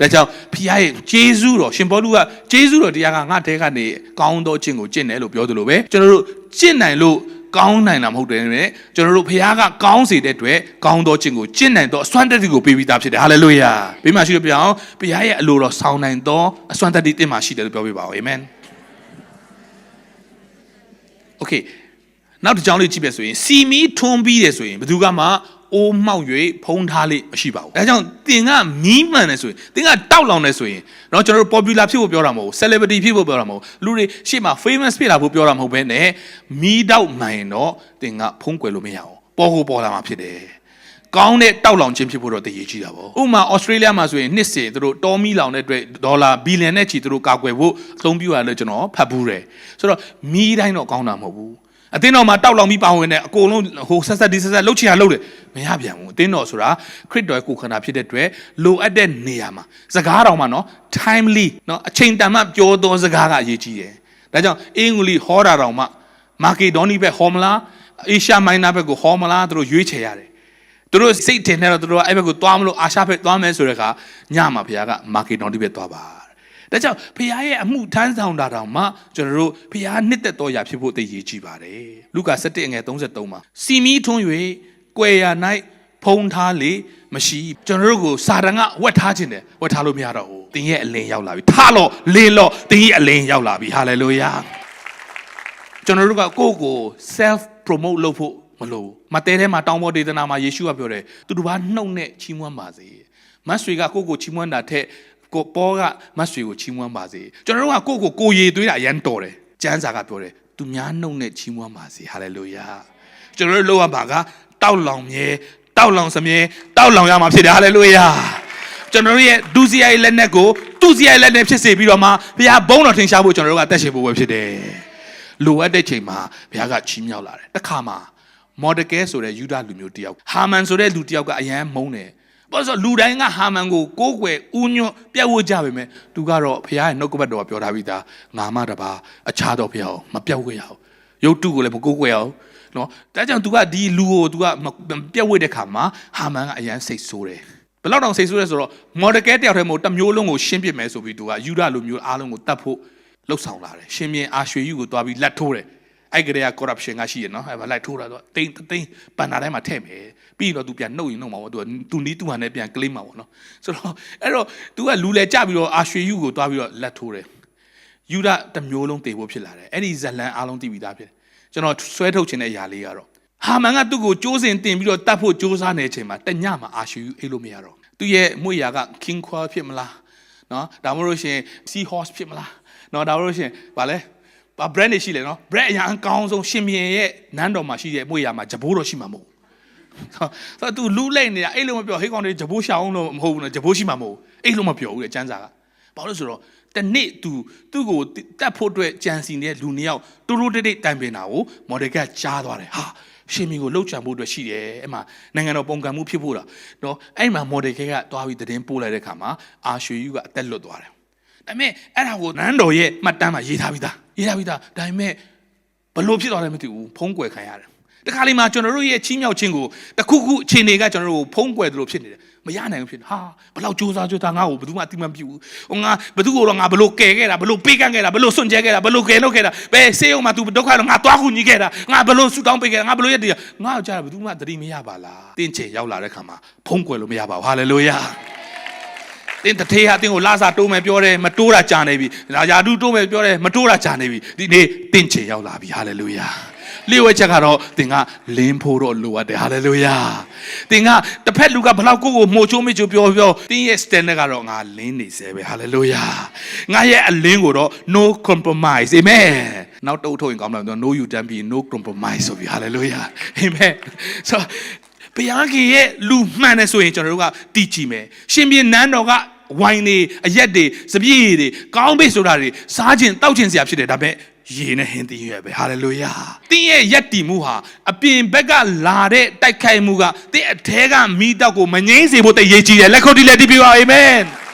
[SPEAKER 1] ဒါကြောင့်ဘုရားရဲ့ဂျေဇုတော်ရှင်ဘောလူကဂျေဇုတော်တရားကငါတဲကနေကောင်းသောခြင်းကိုကျင့်တယ်လို့ပြောသလိုပဲကျွန်တော်တို့ကျင့်နိုင်လို့ ကောင်းနိုင်တာမဟုတ်တယ်နဲ့ကျွန်တော်တို့ဖခင်ကကောင်းစေတဲ့အတွက်ကောင်းသောခြင်းကိုကျင့်နိုင်သောအစွမ်းတတ္တိကိုပေးပြီးသားဖြစ်တယ်ဟာလေလုယာဘေးမှာရှိလို့ပြောအောင်ဖခင်ရဲ့အလိုတော်ဆောင်နိုင်သောအစွမ်းတတ္တိတင်မှာရှိတယ်လို့ပြောပြပါဦးအာမင်โอเคနောက်တစ်ကြောင်းလေးကြည့်ပြဆိုရင်စီမီထွန်းပြီးတယ်ဆိုရင်ဘယ်သူကမှ အိုးမှောက်၍ဖုံးထားလိမရှိပါဘူးအဲဒါကြောင့်တင်ကမီးမှန်တယ်ဆိုရင်တင်ကတောက်လောင်တယ်ဆိုရင်เนาะကျွန်တော်တို့ popular ဖြစ်ဖို့ပြောတာမဟုတ်ဘူး celebrity ဖြစ်ဖို့ပြောတာမဟုတ်ဘူးလူတွေရှေ့မှာ famous ဖြစ်လာဖို့ပြောတာမဟုတ်ဘဲနဲ့မီးတောက်မှန်ရင်တော့တင်ကဖုံးကွယ်လို့မရအောင်ပေါ်ကိုပေါ်လာမှာဖြစ်တယ်ကောင်းတဲ့တောက်လောင်ခြင်းဖြစ်ဖို့တော့တည်ရည်ကြီးတာပေါ့ဥပမာဩစတြေးလျမှာဆိုရင်နှစ်စဉ်သူတို့တော်မီလောင်တဲ့အတွက်ဒေါ်လာဘီလီယံနဲ့ချီသူတို့ကာကွယ်ဖို့အသုံးပြုရတယ်လို့ကျွန်တော်ဖတ်ဘူးတယ်ဆိုတော့မီးတိုင်းတော့ကောင်းတာမဟုတ်ဘူး အတင်းတော်မှာတောက်လောင်ပြီးပါဝင်တဲ့အကုန်လုံးဟိုဆက်ဆက်ဒီဆက်ဆက်လှုပ်ချင်တာလှုပ်တယ်မရပြန်ဘူးအတင်းတော်ဆိုတာခရစ်တော်ရဲ့ကိုယ်ခန္ဓာဖြစ်တဲ့အတွက်လိုအပ်တဲ့နေရာမှာစကားတော်မှာနော် timely နော်အချိန်တန်မှပြောသောစကားကအရေးကြီးတယ်ဒါကြောင့်အင်္ဂလိပ်ဟောတာတော်မှမာကေဒေါနီဘက်ဟောမလားအေရှာမိုင်းနာဘက်ကိုဟောမလားသူတို့ရွေးချယ်ရတယ်သူတို့စိတ်တင်နေတော့သူတို့အဲ့ဘက်ကိုသွားမလို့အာရှဘက်သွားမယ်ဆိုတဲ့အခါညမှာဘုရားကမာကေဒေါနီဘက်သွားပါ ဒါကြောင့်ဖခင်ရဲ့အမှုထမ်းဆောင်တာတောင်မှကျွန်တော်တို့ဖခင်နှစ်သက်တော်ရာဖြစ်ဖို့တည်ရည်ကြည်ပါတယ်လူကာ7အငယ်33မှာစီမီထွန်း၍ကွယ်ရာ၌ဖုံးထားလေမရှိကျွန်တော်တို့ကိုစာတန်ကဝတ်ထားခြင်းတယ်ဝတ်ထားလို့မရတော့ဘူးသင်ရဲ့အလင်းရောက်လာပြီထားလို့လင်းလို့သင်ရဲ့အလင်းရောက်လာပြီဟာလေလုယာကျွန်တော်တို့ကကိုယ့်ကို self promote လုပ်ဖို့မလိုဘူးမတဲထဲမှာတောင်းပေါ်ဒေသနာမှာယေရှုကပြောတယ်သူတို့ဘာနှုတ်နဲ့ချီးမွမ်းပါစေမတ်ဆွေကကိုယ့်ကိုချီးမွမ်းတာထက် ကိုပေါ်ကမတ်ဆွေကိုချီးမွမ်းပါစေကျွန်တော်တို့ကကိုယ့်ကိုကိုရည်သွေးတာအရန်တော်တယ်ကျမ်းစာကပြောတယ်သူများနှုတ်နဲ့ချီးမွမ်းပါစေဟာလေလုယာကျွန်တော်တို့လောက်ရပါကတောက်လောင်မြဲတောက်လောင်စမြဲတောက်လောင်ရမှာဖြစ်တယ်ဟာလေလုယာကျွန်တော်တို့ရဲ့ဒုစရိုက်လက်နက်ကိုသူစရိုက်လက်နက်ဖြစ်စေပြီးတော့မှဘုရားဘုန်းတော်ထင်ရှားဖို့ကျွန်တော်တို့ကတက်ရှင်ဖို့ပဲဖြစ်တယ်လိုအပ်တဲ့ချိန်မှာဘုရားကချီးမြှောက်လာတယ်တစ်ခါမှာမော်ဒကဲဆိုတဲ့ယူဒလူမျိုးတယောက်ဟာမန်ဆိုတဲ့လူတယောက်ကအရန်မုန်းတယ် ဘာလို့ဆိုလူတိုင်းကဟာမန်ကိုကိုးကွယ်ဦးညွတ်ပြတ်ဝကြပါမယ်သူကတော့ဘုရားရဲ့နှုတ်ကပတ်တော်ကပြောထားပြီးသားငါမတပါအခြားတော့ဘုရားမပြောက်ွယ်ရအောင်ရုပ်တုကိုလည်းမကိုးကွယ်အောင်နော်ဒါကြောင့် तू ကဒီလူကို तू ကပြတ်ဝတဲ့ခါမှာဟာမန်ကအရန်စိတ်ဆိုးတယ်ဘယ်တော့တောင်စိတ်ဆိုးလဲဆိုတော့မော်ဒကဲတယောက်တည်းမို့တစ်မျိုးလုံးကိုရှင်းပြမယ်ဆိုပြီး तू ကယူဒလူမျိုးအားလုံးကိုတတ်ဖို့လှုပ်ဆောင်လာတယ်ရှင်မြင်းအာရွှေယူကိုတွားပြီးလက်ထိုးတယ် အဲ့ကလေးက corruption ကရှိရနော်အဲ့ဘာလိုက်ထိုးတာတော့တိန်တိန်ပန်နာတိုင်းမှာထည့်မယ်ပြီးတော့ तू ပြန်နှုတ်ရင်နှုတ်မှာပေါ့ तू तू နီး तू ဟာနဲ့ပြန် claim မှာပေါ့နော်ဆိုတော့အဲ့တော့ तू ကလူလေကြပြီးတော့အာရွှေယူကိုတွားပြီးတော့လက်ထိုးတယ်ယူဒတစ်မျိုးလုံးတည်ဖို့ဖြစ်လာတယ်အဲ့ဒီဇလန်အားလုံးတည်ပြီးသားဖြစ်တယ်ကျွန်တော်ဆွဲထုတ်ခြင်းတဲ့အရာလေးကတော့ဟာမန်ကသူ့ကိုကြိုးစင်တင်ပြီးတော့တတ်ဖို့ကြိုးစားနေတဲ့အချိန်မှာတညမှာအာရွှေယူအိတ်လို့မရတော့သူ့ရဲ့မွေရာက king qual ဖြစ်မလားနော်ဒါမှမဟုတ်ရှင် sea horse ဖြစ်မလားနော်ဒါမှမဟုတ်ရှင်ဗာလဲဘာ brand တွေရှိလဲနော် brand အရာအကောင်းဆုံးရှင်ပြန်ရဲ့နန်းတော်မှာရှိတဲ့မွေရမှာဂျဘိုးတော်ရှိမှာမဟုတ်ဆိုတော့ तू လူလိုက်နေတာအဲ့လိုမပြောဟေးကောင်တွေဂျဘိုးရှောင်းလို့မဟုတ်ဘူးနော်ဂျဘိုးရှိမှာမဟုတ်အဲ့လိုမပြောဘူးလေကျန်းစာကဘာလို့ဆိုတော့တနေ့ तू သူ့ကိုတတ်ဖို့အတွက်ကြံစီနေတဲ့လူနှစ်ယောက်တူတူတိတ်တိတ်တိုင်ပင်တာကိုမော်ဒယ်ကကြားသွားတယ်ဟာရှင်မင်းကိုလှုပ်ချံဖို့အတွက်ရှိတယ်အဲ့မှာနိုင်ငံတော်ပုံကံမှုဖြစ်ဖို့တာနော်အဲ့မှာမော်ဒယ်ကသွားပြီးသတင်းပို့လိုက်တဲ့ခါမှာအာရွှေယူကအသက်လွတ်သွားတယ်ဒါပေမဲ့အဲ့ဒါကိုနန်းတော်ရဲ့မှတ်တမ်းမှာရေးထားပြီးသား ရေးထားပြီးသားဒါပေမဲ့ဘလို့ဖြစ်သွားလဲမသိဘူးဖုံးကွယ်ခံရတယ်ဒါတခါလေမှကျွန်တော်တို့ရဲ့ချီးမြှောက်ခြင်းကိုတခုခုအခြေအနေကကျွန်တော်တို့ကိုဖုံးကွယ်သလိုဖြစ်နေတယ်မရနိုင်ဘူးဖြစ်နေဟာဘလောက်စူးစမ်းကြိုးစားငါ့ကိုဘယ်သူမှအတိမပြုဘူးဟိုငါဘယ်သူကိုတော့ငါဘလို့ကယ်ခဲ့တာဘလို့ပေးကမ်းခဲ့တာဘလို့စွန့်ကြဲခဲ့တာဘလို့ကယ်လုပ်ခဲ့တာဘယ်ဆေးရုံမှာ तू ဒုက္ခတော့ငါသွားခုညီခဲ့တာငါဘလို့ဆူတောင်းပေးခဲ့တာငါဘလို့ရက်တည်းငါ့ကိုကြားဘယ်သူမှသတိမရပါလားတင်းချေရောက်လာတဲ့ခါမှာဖုံးကွယ်လို့မရပါဘူးဟာလေလုယာ တင်းတထေးဟာတင်းကိုလာစားတိုးမယ်ပြောတယ်မတိုးတာကြာနေပြီလာယာတူတိုးမယ်ပြောတယ်မတိုးတာကြာနေပြီဒီနေ့တင်းချေရောက်လာပြီဟာလေလုယာလျှို့ဝှက်ချက်ကတော့သင်ကလင်းဖို့တော့လိုအပ်တယ်ဟာလေလုယာသင်ကတစ်ဖက်လူကဘလောက်ကိုယ့်ကိုမှုချိုးမချိုးပြောပြောသင်ရဲ့ standard ကတော့ငါလင်းနေစေပဲဟာလေလုယာငါရဲ့အလင်းကိုတော့ no compromise amen နောက်တုတ်ထုတ်ရင်ကောင်းမလား no you can be no compromise ဆိုပြီးဟာလေလုယာ amen ဆို ဘုရားခင်ရဲ့လူမှန်တယ်ဆိုရင်ကျွန်တော်တို့ကတည်ကြည်မယ်ရှင်ပြန်နန်းတော်ကဝိုင်းနေအရက်တွေစပြည့်တွေကောင်းပိတ်ဆိုတာတွေစားခြင်းတောက်ခြင်းစရာဖြစ်တယ်ဒါပေမဲ့ရေနဲ့ဟင်းသီးရွက်ပဲဟာလေလုယာတင်းရဲ့ယက်တီမှုဟာအပြင်ဘက်ကလာတဲ့တိုက်ခိုက်မှုကတင်းအထဲကမိတောက်ကိုမငြိမ့်စေဖို့တည်ရည်ကြီးတယ်လက်ခုပ်တီးလက်တီးပြပါအာမင်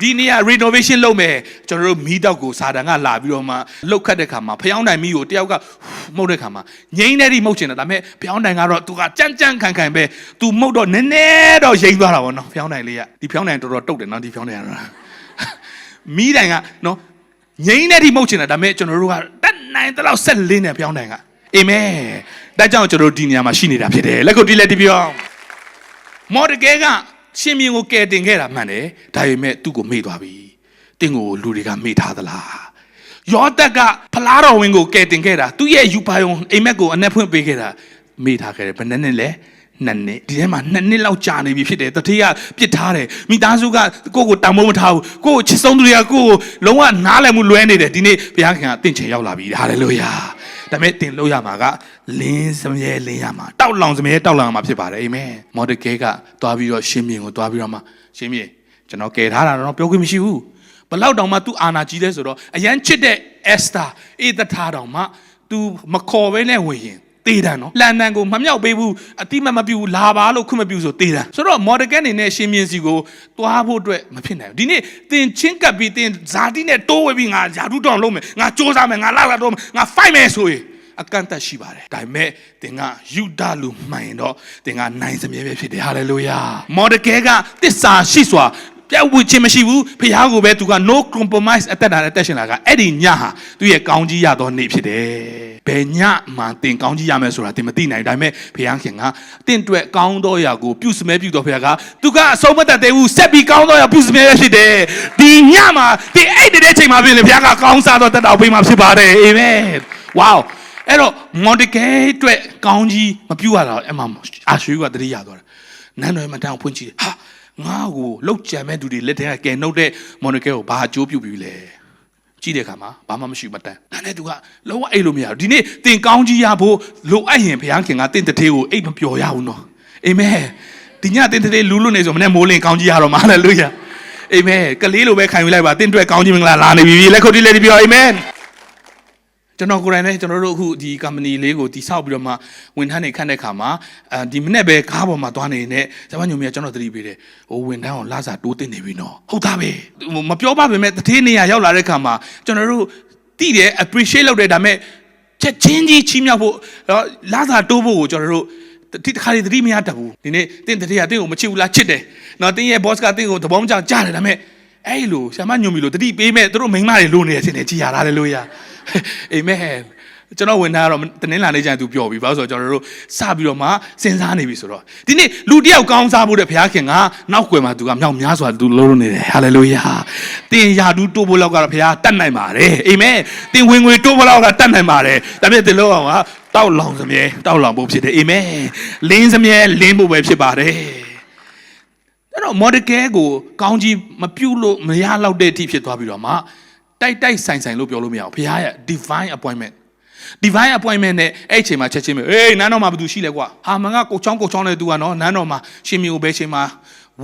[SPEAKER 1] ဒီနေ့က renovation လုပ်မယ်ကျွန်တော်တို့မိတောက်ကိုစာတန်ကလာပြီးတော့မှလှုပ်ခတ်တဲ့ခါမှာဖျောင်းတိုင်မိကိုတယောက်ကမှုတ်တဲ့ခါမှာငြိမ့်တဲ့ဒီမှုတ်ချင်တယ်ဒါပေမဲ့ဖျောင်းတိုင်ကတော့သူကကြမ်းကြမ်းခံခံပဲသူမှုတ်တော့နည်းနည်းတော့ရိမ့်သွားတာပေါ့နော်ဖျောင်းတိုင်လေးကဒီဖျောင်းတိုင်တော်တော်တုတ်တယ်နော်ဒီဖျောင်းတိုင်ကတော့မီးတိုင်ကနော်ငိမ့်တဲ့ဒီမှုတ်ချင်တာဒါပေမဲ့ကျွန်တော်တို့ကတက်နိုင်တဲ့လောက်ဆက်လင်းနေပြောင်းတိုင်ကအာမင်ဒါကြောင့်ကျွန်တော်တို့ဒီနေရာမှာရှိနေတာဖြစ်တယ်လက်ခုပ်တီးလက်တီးပြောမော်ဒကဲက ရှင်မြင်းကိုကယ်တင်ခဲ့တာမှန်တယ်ဒါပေမဲ့သူ့ကိုမေ့သွားပြီတင့်ကိုလူတွေကမေ့ထားသလားယောသက်ကဖလားတော်ဝင်ကိုကယ်တင်ခဲ့တာသူ့ရဲ့ယူပါယုံအိမ်မက်ကိုအနက်ဖွင့်ပေးခဲ့တာမေ့ထားခဲ့တယ်ဘယ်နဲ့နဲ့လဲနှစ်နှစ်ဒီထဲမှာနှစ်နှစ်လောက်ကြာနေပြီဖြစ်တယ်တတိယပြစ်ထားတယ်မိသားစုကကိုယ့်ကိုတန်ဖိုးမထားဘူးကိုယ့်ကိုချစ်ဆုံးသူတွေကကိုယ့်ကိုလုံးဝနားလည်မှုလွဲနေတယ်ဒီနေ့ဘုရားခင်ကတင့်ချင်ရောက်လာပြီဟာလေလုယာ ဒါပေမဲ့တင်လို့ရမှာကလင်းစမြဲလင်းရမှာတောက်လောင်စမြဲတောက်လောင်ရမှာဖြစ်ပါတယ်အာမင်မော်ဒကဲကသွားပြီးတော့ရှင်မြင်းကိုသွားပြီးတော့မှရှင်မြင်းကျွန်တော်ကယ်ထားတာတော့ပြောခွင့်မရှိဘူးဘလောက်တောင်မှ तू အာနာကြီးလဲဆိုတော့အရန်ချစ်တဲ့ Esther အေးတထားတောင်မှ तू မခေါ်ဘဲနဲ့ဝင်ရင် တေးတန်နော်လန်ဒန်ကိုမမြောက်ပေးဘူးအတိမတ်မပြူလာပါလို့ခွင့်မပြူဆိုတေးတန်ဆိုတော့မော်ဒကန်နေနဲ့ရှင်မြင်းစီကိုတွားဖို့အတွက်မဖြစ်နိုင်ဘူးဒီနေ့တင်ချင်းကပ်ပြီးတင်ဇာတိနဲ့တိုးဝဲပြီးငါဂျာဒူတောင်လုံးမယ်ငါစူးစမ်းမယ်ငါလာလာတော့ငါဖိုက်မယ်ဆိုရင်အကန့်အသတ်ရှိပါတယ်ဒါပေမဲ့တင်ကယူဒလူမှန်ရင်တော့တင်ကနိုင်စမြဲပဲဖြစ်တယ်ဟာလေလုယာမော်ဒကဲကတစ္ဆာရှိစွာ ပြတ်ဝခြင်းမရှိဘူးဖခင်ကိုပဲသူက no compromise အသက်တာနဲ့တက်ရှင်လာကအဲ့ဒီညဟာသူ့ရဲ့ကောင်းကြီးရသောနေ့ဖြစ်တယ်ဘယ်ညမှတင်ကောင်းကြီးရမယ်ဆိုတာတင်မသိနိုင်ဒါပေမဲ့ဖခင်ကတင့်အတွက်ကောင်းသောအရာကိုပြုစမဲပြုတော်ဖခင်ကသူကအဆုံးမတတ်သေးဘူးဆက်ပြီးကောင်းသောအရာပြုစမဲပဲဖြစ်တယ်ဒီညမှာဒီအဲ့တဲ့ချိန်မှာပြင်လေဖခင်ကကောင်းစားသောတက်တော်ပေးမှာဖြစ်ပါတယ်အာမင်ဝေါအဲ့တော့မွန်တကယ်အတွက်ကောင်းကြီးမပြုတ်ရတာအဲ့မှာအာရွှေကတတိရသွားတယ်နန်းတော်မှာတန်းဖွင့်ကြည့်ဟာ ငါ့ကိုလောက်ကြံမဲ့သူတွေလက်ထဲကကဲနှုတ်တဲ့မော်နကဲကိုဘာအကျိုးပြုပြီလဲကြည့်တဲ့အခါမှာဘာမှမရှိမတန်းဒါနဲ့သူကလုံးဝအိတ်လို့မရဘူးဒီနေ့တင်ကောင်းကြီးရဖို့လိုအပ်ရင်ဘုရားခင်ကတင့်တထေးကိုအိတ်မပျော်ရဘူးနော်အာမင်ဒီညတင်တထေးလူးလွတ်နေဆိုမနဲ့မိုးလင်းကောင်းကြီးရတော့မှာလေလုယာအာမင်ကလေးလိုပဲခံယူလိုက်ပါတင့်အတွက်ကောင်းကြီးမင်္ဂလာလာနေပြီလက်ခုပ်တီးလက်တီးပြောအာမင် ကျွန်တော်ကိုယ်တိုင်လည်းကျွန်တော်တို့အခုဒီ company လေးကိုတည်ဆောက်ပြီးတော့မှဝန်ထမ်းတွေခန့်တဲ့ခါမှာအဲဒီမနေ့ပဲကားပေါ်မှာသွားနေနေဇမညုံမီကကျွန်တော်သတိပေးတယ်ဟိုဝန်ထမ်းကိုလာစားတိုးတင်နေပြီနော်ဟုတ်သားပဲမပြောပါပဲမဲ့တထေးနေရရောက်လာတဲ့ခါမှာကျွန်တော်တို့တည်တယ် appreciate လုပ်တယ်ဒါပေမဲ့ချက်ချင်းကြီးချီးမြှောက်ဖို့လာစားတိုးဖို့ကိုကျွန်တော်တို့ဒီတခါလေသတိမရတတ်ဘူးဒီနေ့တင့်တတိယတင့်ကိုမချစ်ဘူးလားချစ်တယ်နော်တင်းရဲ့ boss ကတင့်ကိုသဘောမကျကြားတယ်ဒါပေမဲ့အဲ့လိုဆ iam ညုံမီလို့တတိပေးမဲ့သူတို့မိန်းမတွေလိုနေတယ်စင်နေကြည်ရတာလေလို့ရ အာမင်ကျွန်တော်ဝင်လာတော့တနင်္လာနေ့ကျရင်သူပြောပြီဘာလို့ဆိုတော့ကျွန်တော်တို့စပြီးတော့မှစဉ်းစားနေပြီဆိုတော့ဒီနေ့လူတယောက်ကောင်းစားဖို့တဲ့ဘုရားခင်ကနောက်ွယ်မှာသူကမြောက်များစွာသူလုံးလုံးနေတယ်ဟာလေလုယာတင်ယာဒူတိုးဖို့လောက်ကတော့ဘုရားတတ်နိုင်ပါတယ်အာမင်တင်ဝင်ငွေတိုးဖို့လောက်ကတတ်နိုင်ပါတယ်ဒါပေမဲ့တင်လို့အောင်ကတောက်လောင်စမြဲတောက်လောင်ဖို့ဖြစ်တယ်အာမင်လင်းစမြဲလင်းဖို့ပဲဖြစ်ပါတယ်အဲ့တော့မော်ဒကဲကိုကောင်းကြီးမပြုတ်လို့မရတော့တဲ့အထိဖြစ်သွားပြီးတော့မှ တိုက်တိုက်ဆိုင်ဆိုင်လို့ပြောလို့မရဘူးဘုရားရဲ့ divine appointment divine appointment နဲ့အဲ့အချိန်မှာချက်ချင်းပဲအေးနန်းတော်မှာဘယ်သူရှိလဲကွာဟာမငါကိုချောင်းကိုချောင်းနဲ့သူကနော်နန်းတော်မှာရှင်မျိုးပဲချိန်မှာ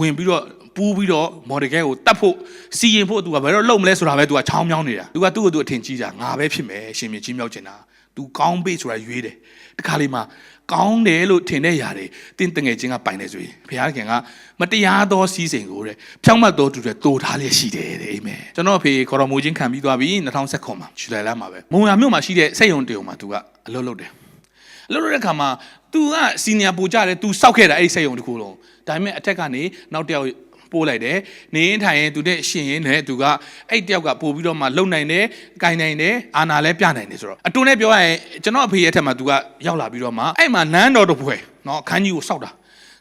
[SPEAKER 1] ဝင်ပြီးတော့ပူးပြီးတော့မော်ဒကဲကိုတတ်ဖို့စီရင်ဖို့သူကဘယ်တော့လုံမလဲဆိုတာပဲသူကချောင်းမြောင်းနေတာသူကသူ့ကိုသူအထင်ကြီးတာငါပဲဖြစ်မယ်ရှင်မြေကြီးမြောက်ကျင်တာသူကောင်းပေးဆိုတာရွေးတယ်တခါလေးမှာ ကောင်းတယ်လို့ထင်တဲ့ຢာတွေတင်းတငယ်ချင်းကပိုင်နေဆိုရင်ဘုရားခင်ကမတရားသောစီးစိမ်ကိုတဲ့ဖြောင့်မတ်တော်သူတွေတိုးထားလျက်ရှိတယ်တဲ့အာမင်ကျွန်တော်အဖေခေါ်တော်မူခြင်းခံပြီးသွားပြီ2019မှာဂျူလိုင်လမှာပဲမုံရမြို့မှာရှိတဲ့စက်ယုံတယုံမှာသူကအလုပ်လုပ်တယ် လှုပ်တဲ့ခါမှာ तू ကစီနီယာပူကြတယ် तू စောက်ခဲ့တာအဲ့ဒီစိတ်ယုံတစ်ခုလုံးဒါပေမဲ့အထက်ကနေနောက်တစ်ယောက် ပို့လိုက်တယ်နေရင်ထိုင်ရင်သူတဲ့ရှင်ရင်နဲ့သူကအဲ့တယောက်ကပို့ပြီးတော့မှလုံနိုင်တယ်၊ကင်နိုင်တယ်၊အာနာလည်းပြနိုင်တယ်ဆိုတော့အတွန်းနဲ့ပြောရရင်ကျွန်တော်အဖေရဲ့ထက်မှသူကရောက်လာပြီးတော့မှအဲ့မှာနန်းတော်တစ်ဖွဲနော်ခန်းကြီးကိုစောက်တာ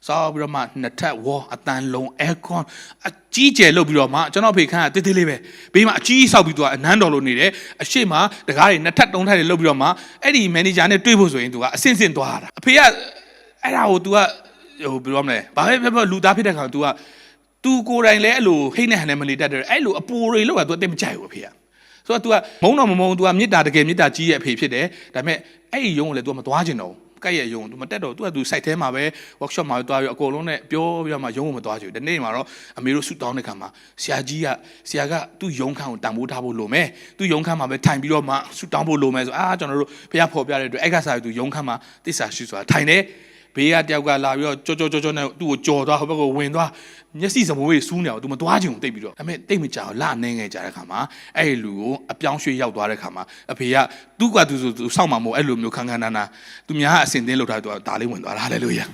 [SPEAKER 1] စောက်ပြီးတော့မှနှစ်ထပ်ဝအတန်လုံး aircon အကြီးကျယ်လုပ်ပြီးတော့မှကျွန်တော်ဖေခန်းကတိတ်တိတ်လေးပဲဘေးမှာအကြီးကြီးစောက်ပြီးသူကအနန်းတော်လိုနေတယ်အရှိမတကားတွေနှစ်ထပ်သုံးထပ်တွေလုပ်ပြီးတော့မှအဲ့ဒီ manager နဲ့တွေ့ဖို့ဆိုရင်သူကအဆင့်ဆင့်သွားတာအဖေကအဲ့ဒါကို तू ကဟိုဘယ်လိုမလဲဘာပဲဖြစ်ဖြစ်လူသားဖြစ်တဲ့ခါ तू က तू ကိုယ်တိုင်လည်းအဲ့လိုဟိတ်နဲ့ဟန်နဲ့မနေတတ်တယ်အဲ့လိုအပူတွေလောက်တာ तू အသိမကြိုက်ဘူးအဖေကဆိုတော့ तू ကမုန်းတော့မမုန်း तू ကမေတ္တာတကယ်မေတ္တာကြီးရဲ့အဖေဖြစ်တယ်ဒါပေမဲ့အဲ့ဒီယုံကိုလည်း तू မသွားချင်တော့ဘူးကဲ့ရဲ့ယုံ तू မတက်တော့ तू က तू site ထဲမှာပဲ workshop မှာသွားပြီးအကုန်လုံးနဲ့ပြောပြီးတော့မှယုံကိုမသွားချင်ဘူးဒီနေ့မှာတော့အမေတို့ဆူတောင်းတဲ့ခါမှာဆရာကြီးကဆရာကသူ့ယုံခန်းကိုတန်ဖိုးထားဖို့လိုမယ်သူ့ယုံခန်းမှာပဲထိုင်ပြီးတော့မှဆူတောင်းဖို့လိုမယ်ဆိုအာကျွန်တော်တို့ဖះဖော်ပြတဲ့အတွက်အဲ့ကစားသူယုံခန်းမှာတစ္ဆာရှိဆိုတာထိုင်တယ် ဘေးကတယောက်ကလာပြီးတော့ကြောကြောကြောကြောနဲ့သူ့ကိုကြော်သွားဟိုဘက်ကိုဝင်သွားမျက်စိစမိုးတွေစူးနေအောင်သူမသွားချင်ဘူးတိတ်ပြီးတော့ဒါပေမဲ့တိတ်မကြောက်လာနေငယ်ကြတဲ့ခါမှာအဲ့ဒီလူကိုအပြောင်းရွှေ့ရောက်သွားတဲ့ခါမှာအဖေကသူ့ကသူဆိုသူစောက်မှာမဟုတ်အဲ့လိုမျိုးခန်းခန်းနာနာသူများကအစင်တင်းလောက်ထားသူကဒါလေးဝင်သွားတာဟာလေလုယာ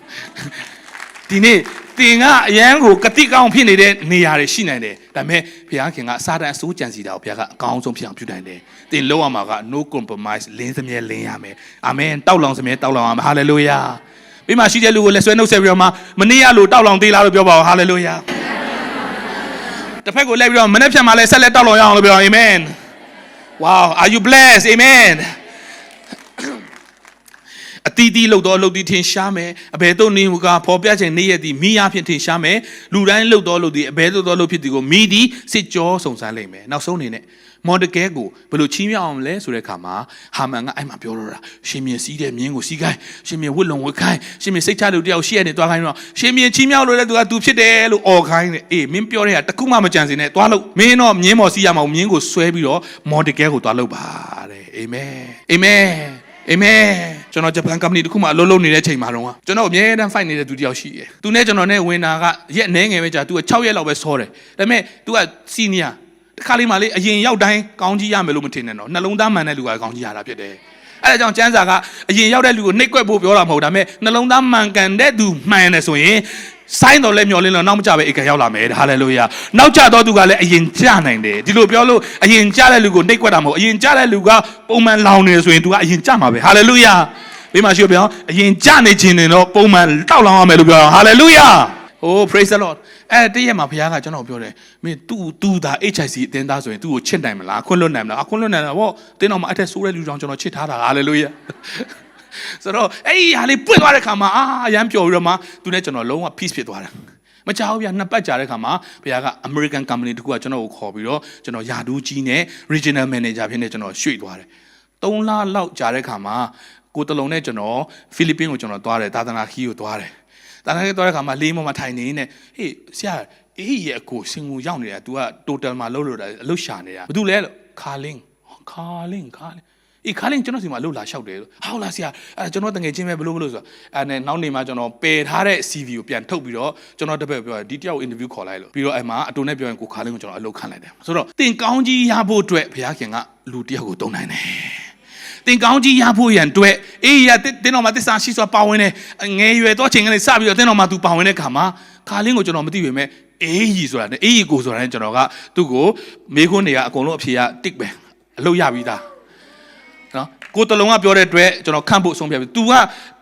[SPEAKER 1] ဒီနေ့တင်ကအရန်ကိုကတိကောင်းဖြစ်နေတဲ့နေရာတွေရှိနိုင်တယ်ဒါပေမဲ့ဘုရားခင်ကစာတန်အစိုးကြံစီတာကိုဘုရားကအကောင်းဆုံးဖြစ်အောင်ပြုနိုင်တယ်တင်လောက်ရမှာက no compromise လင်းစမြဲလင်းရမယ်အာမင်တောက်လောင်စမြဲတောက်လောင်ရမယ်ဟာလေလုယာ ပြီးမှရှိတဲ့လူကိုလက်ဆွဲနှုတ်ဆက်ပြီးတော့မှမနေ့ကလို့တောက်လောင်သေးလားလို့ပြောပါဦးဟာလေလုယာတစ်ဖက်ကိုလက်ပြီးတော့မနေ့ဖြန်မှလည်းဆက်လက်တောက်လောင်ရအောင်လို့ပြောအာမင် wow are you blessed amen အတီးတီးလှုပ်တော့လှုပ်သည်ထင်ရှားမယ်အဘယ်သို့နေမူကားဖော်ပြခြင်းနေ့ရက်သည်မိအားဖြင့်ထင်ရှားမယ်လူတိုင်းလှုပ်တော့လှုပ်သည်အဘယ်သို့သောလှုပ်ဖြစ်သည်ကိုမိသည်စစ်ကြောစုံစမ်းလိမ့်မယ်နောက်ဆုံးအနေနဲ့ မော်ဒကဲကိုဘယ်လိုချီးမြှောက်အောင်လဲဆိုတဲ့အခါမှာဟာမန်ကအဲ့မှာပြောတော့တာရှင်မြင်စီးတဲ့မြင်းကိုစီးခိုင်းရှင်မြင်ဝစ်လုံဝစ်ခိုင်းရှင်မြင်စိတ်ချလို့တယောက်ရှိရနေသွားခိုင်းတော့ရှင်မြင်ချီးမြှောက်လို့လည်းသူကသူဖြစ်တယ်လို့អော်ခိုင်းတယ်အေးမင်းပြောတဲ့ဟာတခုမှမကြံစည်နဲ့သွားလို့မင်းတော့မြင်းမော်စီးရမှာမြင်းကိုဆွဲပြီးတော့မော်ဒကဲကိုသွားလို့ပါတဲ့အာမင်အာမင်အာမင်ကျွန်တော်ဂျပန်ကုမ္ပဏီတစ်ခုမှအလုပ်လုပ်နေတဲ့အချိန်မှာတော့ကျွန်တော်အမြဲတမ်း fight နေတဲ့သူတယောက်ရှိတယ်။သူနဲ့ကျွန်တော်နဲ့ဝင်တာကရက်အနည်းငယ်ပဲကြာသူက6ရက်လောက်ပဲစောတယ်။ဒါပေမဲ့ तू က senior တစ်ခါလေးမှလေအရင်ရောက်တိုင်းကောင်းကြီးရမယ်လို့မထင်နဲ့တော့နှလုံးသားမှန်တဲ့လူကကောင်းကြီးရတာဖြစ်တယ်။အဲဒါကြောင့်ကျမ်းစာကအရင်ရောက်တဲ့လူကိုနှိပ်ကွက်ဖို့ပြောတာမဟုတ်ဒါပေမဲ့နှလုံးသားမှန်ကန်တဲ့သူမှန်တယ်ဆိုရင်ဆိုင်းတော်လဲမျောလင်းလို့နောက်မကြပဲအိမ်ကရောက်လာမယ်ဟာလေလုယာနောက်ကြတော့သူကလည်းအရင်ကြနိုင်တယ်ဒီလိုပြောလို့အရင်ကြတဲ့လူကိုနှိပ်ကွက်တာမဟုတ်အရင်ကြတဲ့လူကပုံမှန်လောင်နေဆိုရင်သူကအရင်ကြမှာပဲဟာလေလုယာဘေးမှာရှိပြောအရင်ကြနေခြင်းနေတော့ပုံမှန်တောက်လောင်ရမယ်လို့ပြောတာဟာလေလုယာ Oh praise the Lord အဲ့တည့်ရက်မှာဘုရားကကျွန်တော်ပြောတယ်မင်း तू तू ဒါ HIC အတင်းသားဆိုရင် तू ကိုချစ်နိုင်မလားခွင့်လွတ်နိုင်မလားအခွင့်လွတ်နိုင်တာဗောတင်းတော်မှာအထက်ဆိုးတဲ့လူကြောင့်ကျွန်တော်ချစ်ထားတာဟာလေလုယာဆိုတော့အဲ့ဒီဟာလေးပွင့်သွားတဲ့ခါမှာအာအရန်ပျော်ပြီးတော့မှသူနဲ့ကျွန်တော်လုံးဝ peace ဖြစ်သွားတာမကြောက်ဘူးဗျနှစ်ပတ်ကြာတဲ့ခါမှာဘုရားက American company တခုကကျွန်တော်ကိုခေါ်ပြီးတော့ကျွန်တော်ယာဒူးကြီးနဲ့ regional manager ဖြစ်နေကျွန်တော်ရွှေ့သွားတယ်၃လလောက်ကြာတဲ့ခါမှာကိုတလုံးနဲ့ကျွန်တော်ဖိလစ်ပင်းကိုကျွန်တော်သွားတယ်သာသနာခီးကိုသွားတယ် သာသနာခီးသွားတဲ့ခါမှာလေးမမထိုင်နေနေဟေးဆရာအေးရဲ့အကိုစင်ကိုရောက်နေတာ तू က total မှာလှုပ်လို့တာအလုပ်ရှာနေတာဘာလို့လဲလို့ခါလင်းခါလင်းခါလင်းအေးခါလင်းကျွန်တော်စီမှာလှုပ်လာလျှောက်တယ်လို့ဟောလားဆရာအဲကျွန်တော်တငယ်ချင်းပဲဘလို့ဘလို့ဆိုတာအဲနဲ့နောက်နေမှာကျွန်တော်ပယ်ထားတဲ့ CV ကိုပြန်ထုတ်ပြီးတော့ကျွန်တော်တပည့်ပြောဒီတယောက် interview ခေါ်လိုက်လို့ပြီးတော့အဲ့မှာအတူနဲ့ပြောရင်ကိုခါလင်းကိုကျွန်တော်အလုပ်ခံလိုက်တယ်ဆိုတော့တင်ကောင်းကြီးရဖို့အတွက်ဘုရားခင်ကလူတယောက်ကိုတုံးနိုင်တယ် တင်ကောင်းကြီးရဖို့ရန်အတွက်အေးရတင်းတော်မှာတစ္ဆာရှိစွာပါဝင်တယ်ငယ်ရွယ်တော့ချိန်ကလေးစပြီးတော့တင်းတော်မှာသူပါဝင်တဲ့ခါမှာခါလင်းကိုကျွန်တော်မသိပေမဲ့အေးကြီးဆိုတာနဲ့အေးကြီးကိုဆိုတာနဲ့ကျွန်တော်ကသူ့ကိုမေခွန်းတွေကအကုန်လုံးအဖြေကတစ်ပဲအလုပ်ရပြီးသားနော်ကိုတလုံးကပြောတဲ့အတွက်ကျွန်တော်ခန့်ဖို့ဆုံးဖြတ်ပြီ तू က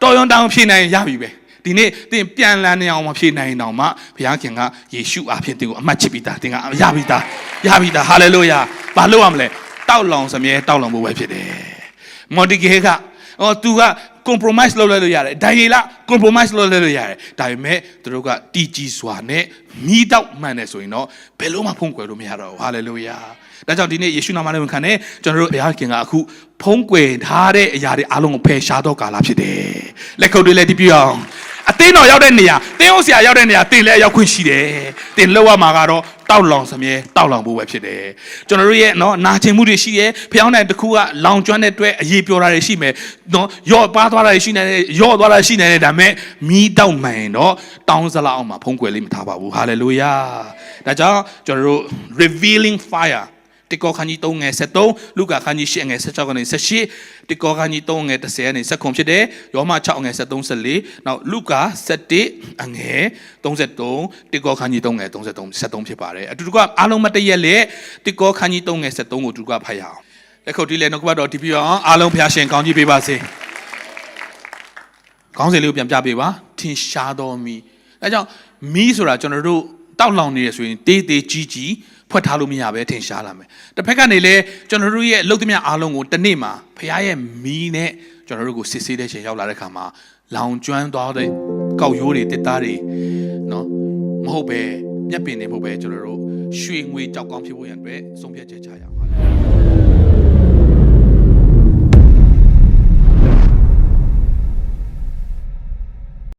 [SPEAKER 1] တော်ရုံတောင်ဖြေနိုင်ရပြီပဲဒီနေ့တင်ပြန်လန်းနေအောင်မဖြေနိုင်တော့မှဘုရားခင်ကယေရှုအားဖြင့်တင်ကိုအမှတ်ချစ်ပြီးသားတင်ကရပြီးသားရပြီးသားဟာလေလုယာဘာလို့ရမလဲတောက်လောင်စမြဲတောက်လောင်ဖို့ပဲဖြစ်တယ် မော်ဒီဂေကဟော तू က compromise လုပ်လိုက်လို့ရတယ်ဒိုင်ရီလာ compromise လုပ်လိုက်လို့ရတယ်ဒါပေမဲ့သူတို့ကတီကြီးစွာနဲ့မိတော့မှန်တယ်ဆိုရင်တော့ဘယ်လို့မှဖုံးကွယ်လို့မရတော့ဘူးဟာလေလုယာဒါကြောင့်ဒီနေ့ယေရှုနာမနဲ့ဝန်ခံတဲ့ကျွန်တော်တို့ဘုရားခင်ကအခုဖုံးကွယ်ထားတဲ့အရာတွေအားလုံးကိုဖယ်ရှားတော့ကာလဖြစ်တယ်လက်ခုပ်တွေလည်းတီးပြအောင် အသင်းတော်ရောက်တဲ့နေရာတင်းဟုတ်ဆရာရောက်တဲ့နေရာတင်လည်းရောက်ခွင့်ရှိတယ်တင်လောက်ရမှာကတော့တောက်လောင်စမြဲတောက်လောင်ဖို့ပဲဖြစ်တယ်ကျွန်တော်တို့ရဲ့နော်နာကျင်မှုတွေရှိရဲဖျောင်းတဲ့တစ်ခုကလောင်ကျွမ်းတဲ့အတွက်အရေးပြောတာတွေရှိမယ်နော်ရော့ပါသွားတာတွေရှိနေတယ်ရော့သွားတာရှိနေတယ်ဒါပေမဲ့မီးတောက်မှန်တော့တောင်းစလောက်အောင်မှာဖုံးကွယ်လေးမထားပါဘူးဟာလေလုယာဒါကြောင့်ကျွန်တော်တို့ revealing fire တိကောခန်းကြီး3ငယ်73လူကာခန်းကြီး10ငယ်16ကနေ18တိကောခန်းကြီး3ငယ်30ကနေ19ဖြစ်တယ်ယောမ6ငယ်73 14နောက်လူကာ7အငယ်33တိကောခန်းကြီး3ငယ်33 73ဖြစ်ပါတယ်အတူတူကအားလုံးမတည့်ရက်လက်တိကောခန်းကြီး3ငယ်73ကိုအတူတူကဖတ်ရအောင်လက်ခုပ်တီးလက်နှုတ်ကပတ်တော်ဒီပြအောင်အားလုံးဖျားရှင်ကောင်းကြီးပေးပါစေခေါင်းစဉ်လေးကိုပြန်ပြပေးပါထင်ရှားတော်မီအဲကြောင့်မီးဆိုတာကျွန်တော်တို့တောက်လောင်နေရဆိုရင်တေးသေးကြီးကြီး ဖွက်ထားလို့မရပဲထင်ရှားလာမယ်တစ်ဖက်ကနေလည်းကျွန်တော်တို့ရဲ့အလုပ်သမျှအားလုံးကိုတစ်နေ့မှာဖခင်ရဲ့မီးနဲ့ကျွန်တော်တို့ကိုစစ်ဆေးတဲ့ချိန်ရောက်လာတဲ့ခါမှာလောင်ကျွမ်းသွားတဲ့ကောက်ရိုးတွေတစ်သားတွေနော်မဟုတ်ပဲမျက်ပင်တွေမဟုတ်ပဲကျွန်တော်တို့ရွှေငွေကြောက်ကောင်းဖြစ်ဖို့ရန်အတွက်ဆုံးဖြတ်ချက်ချရအောင်ပါ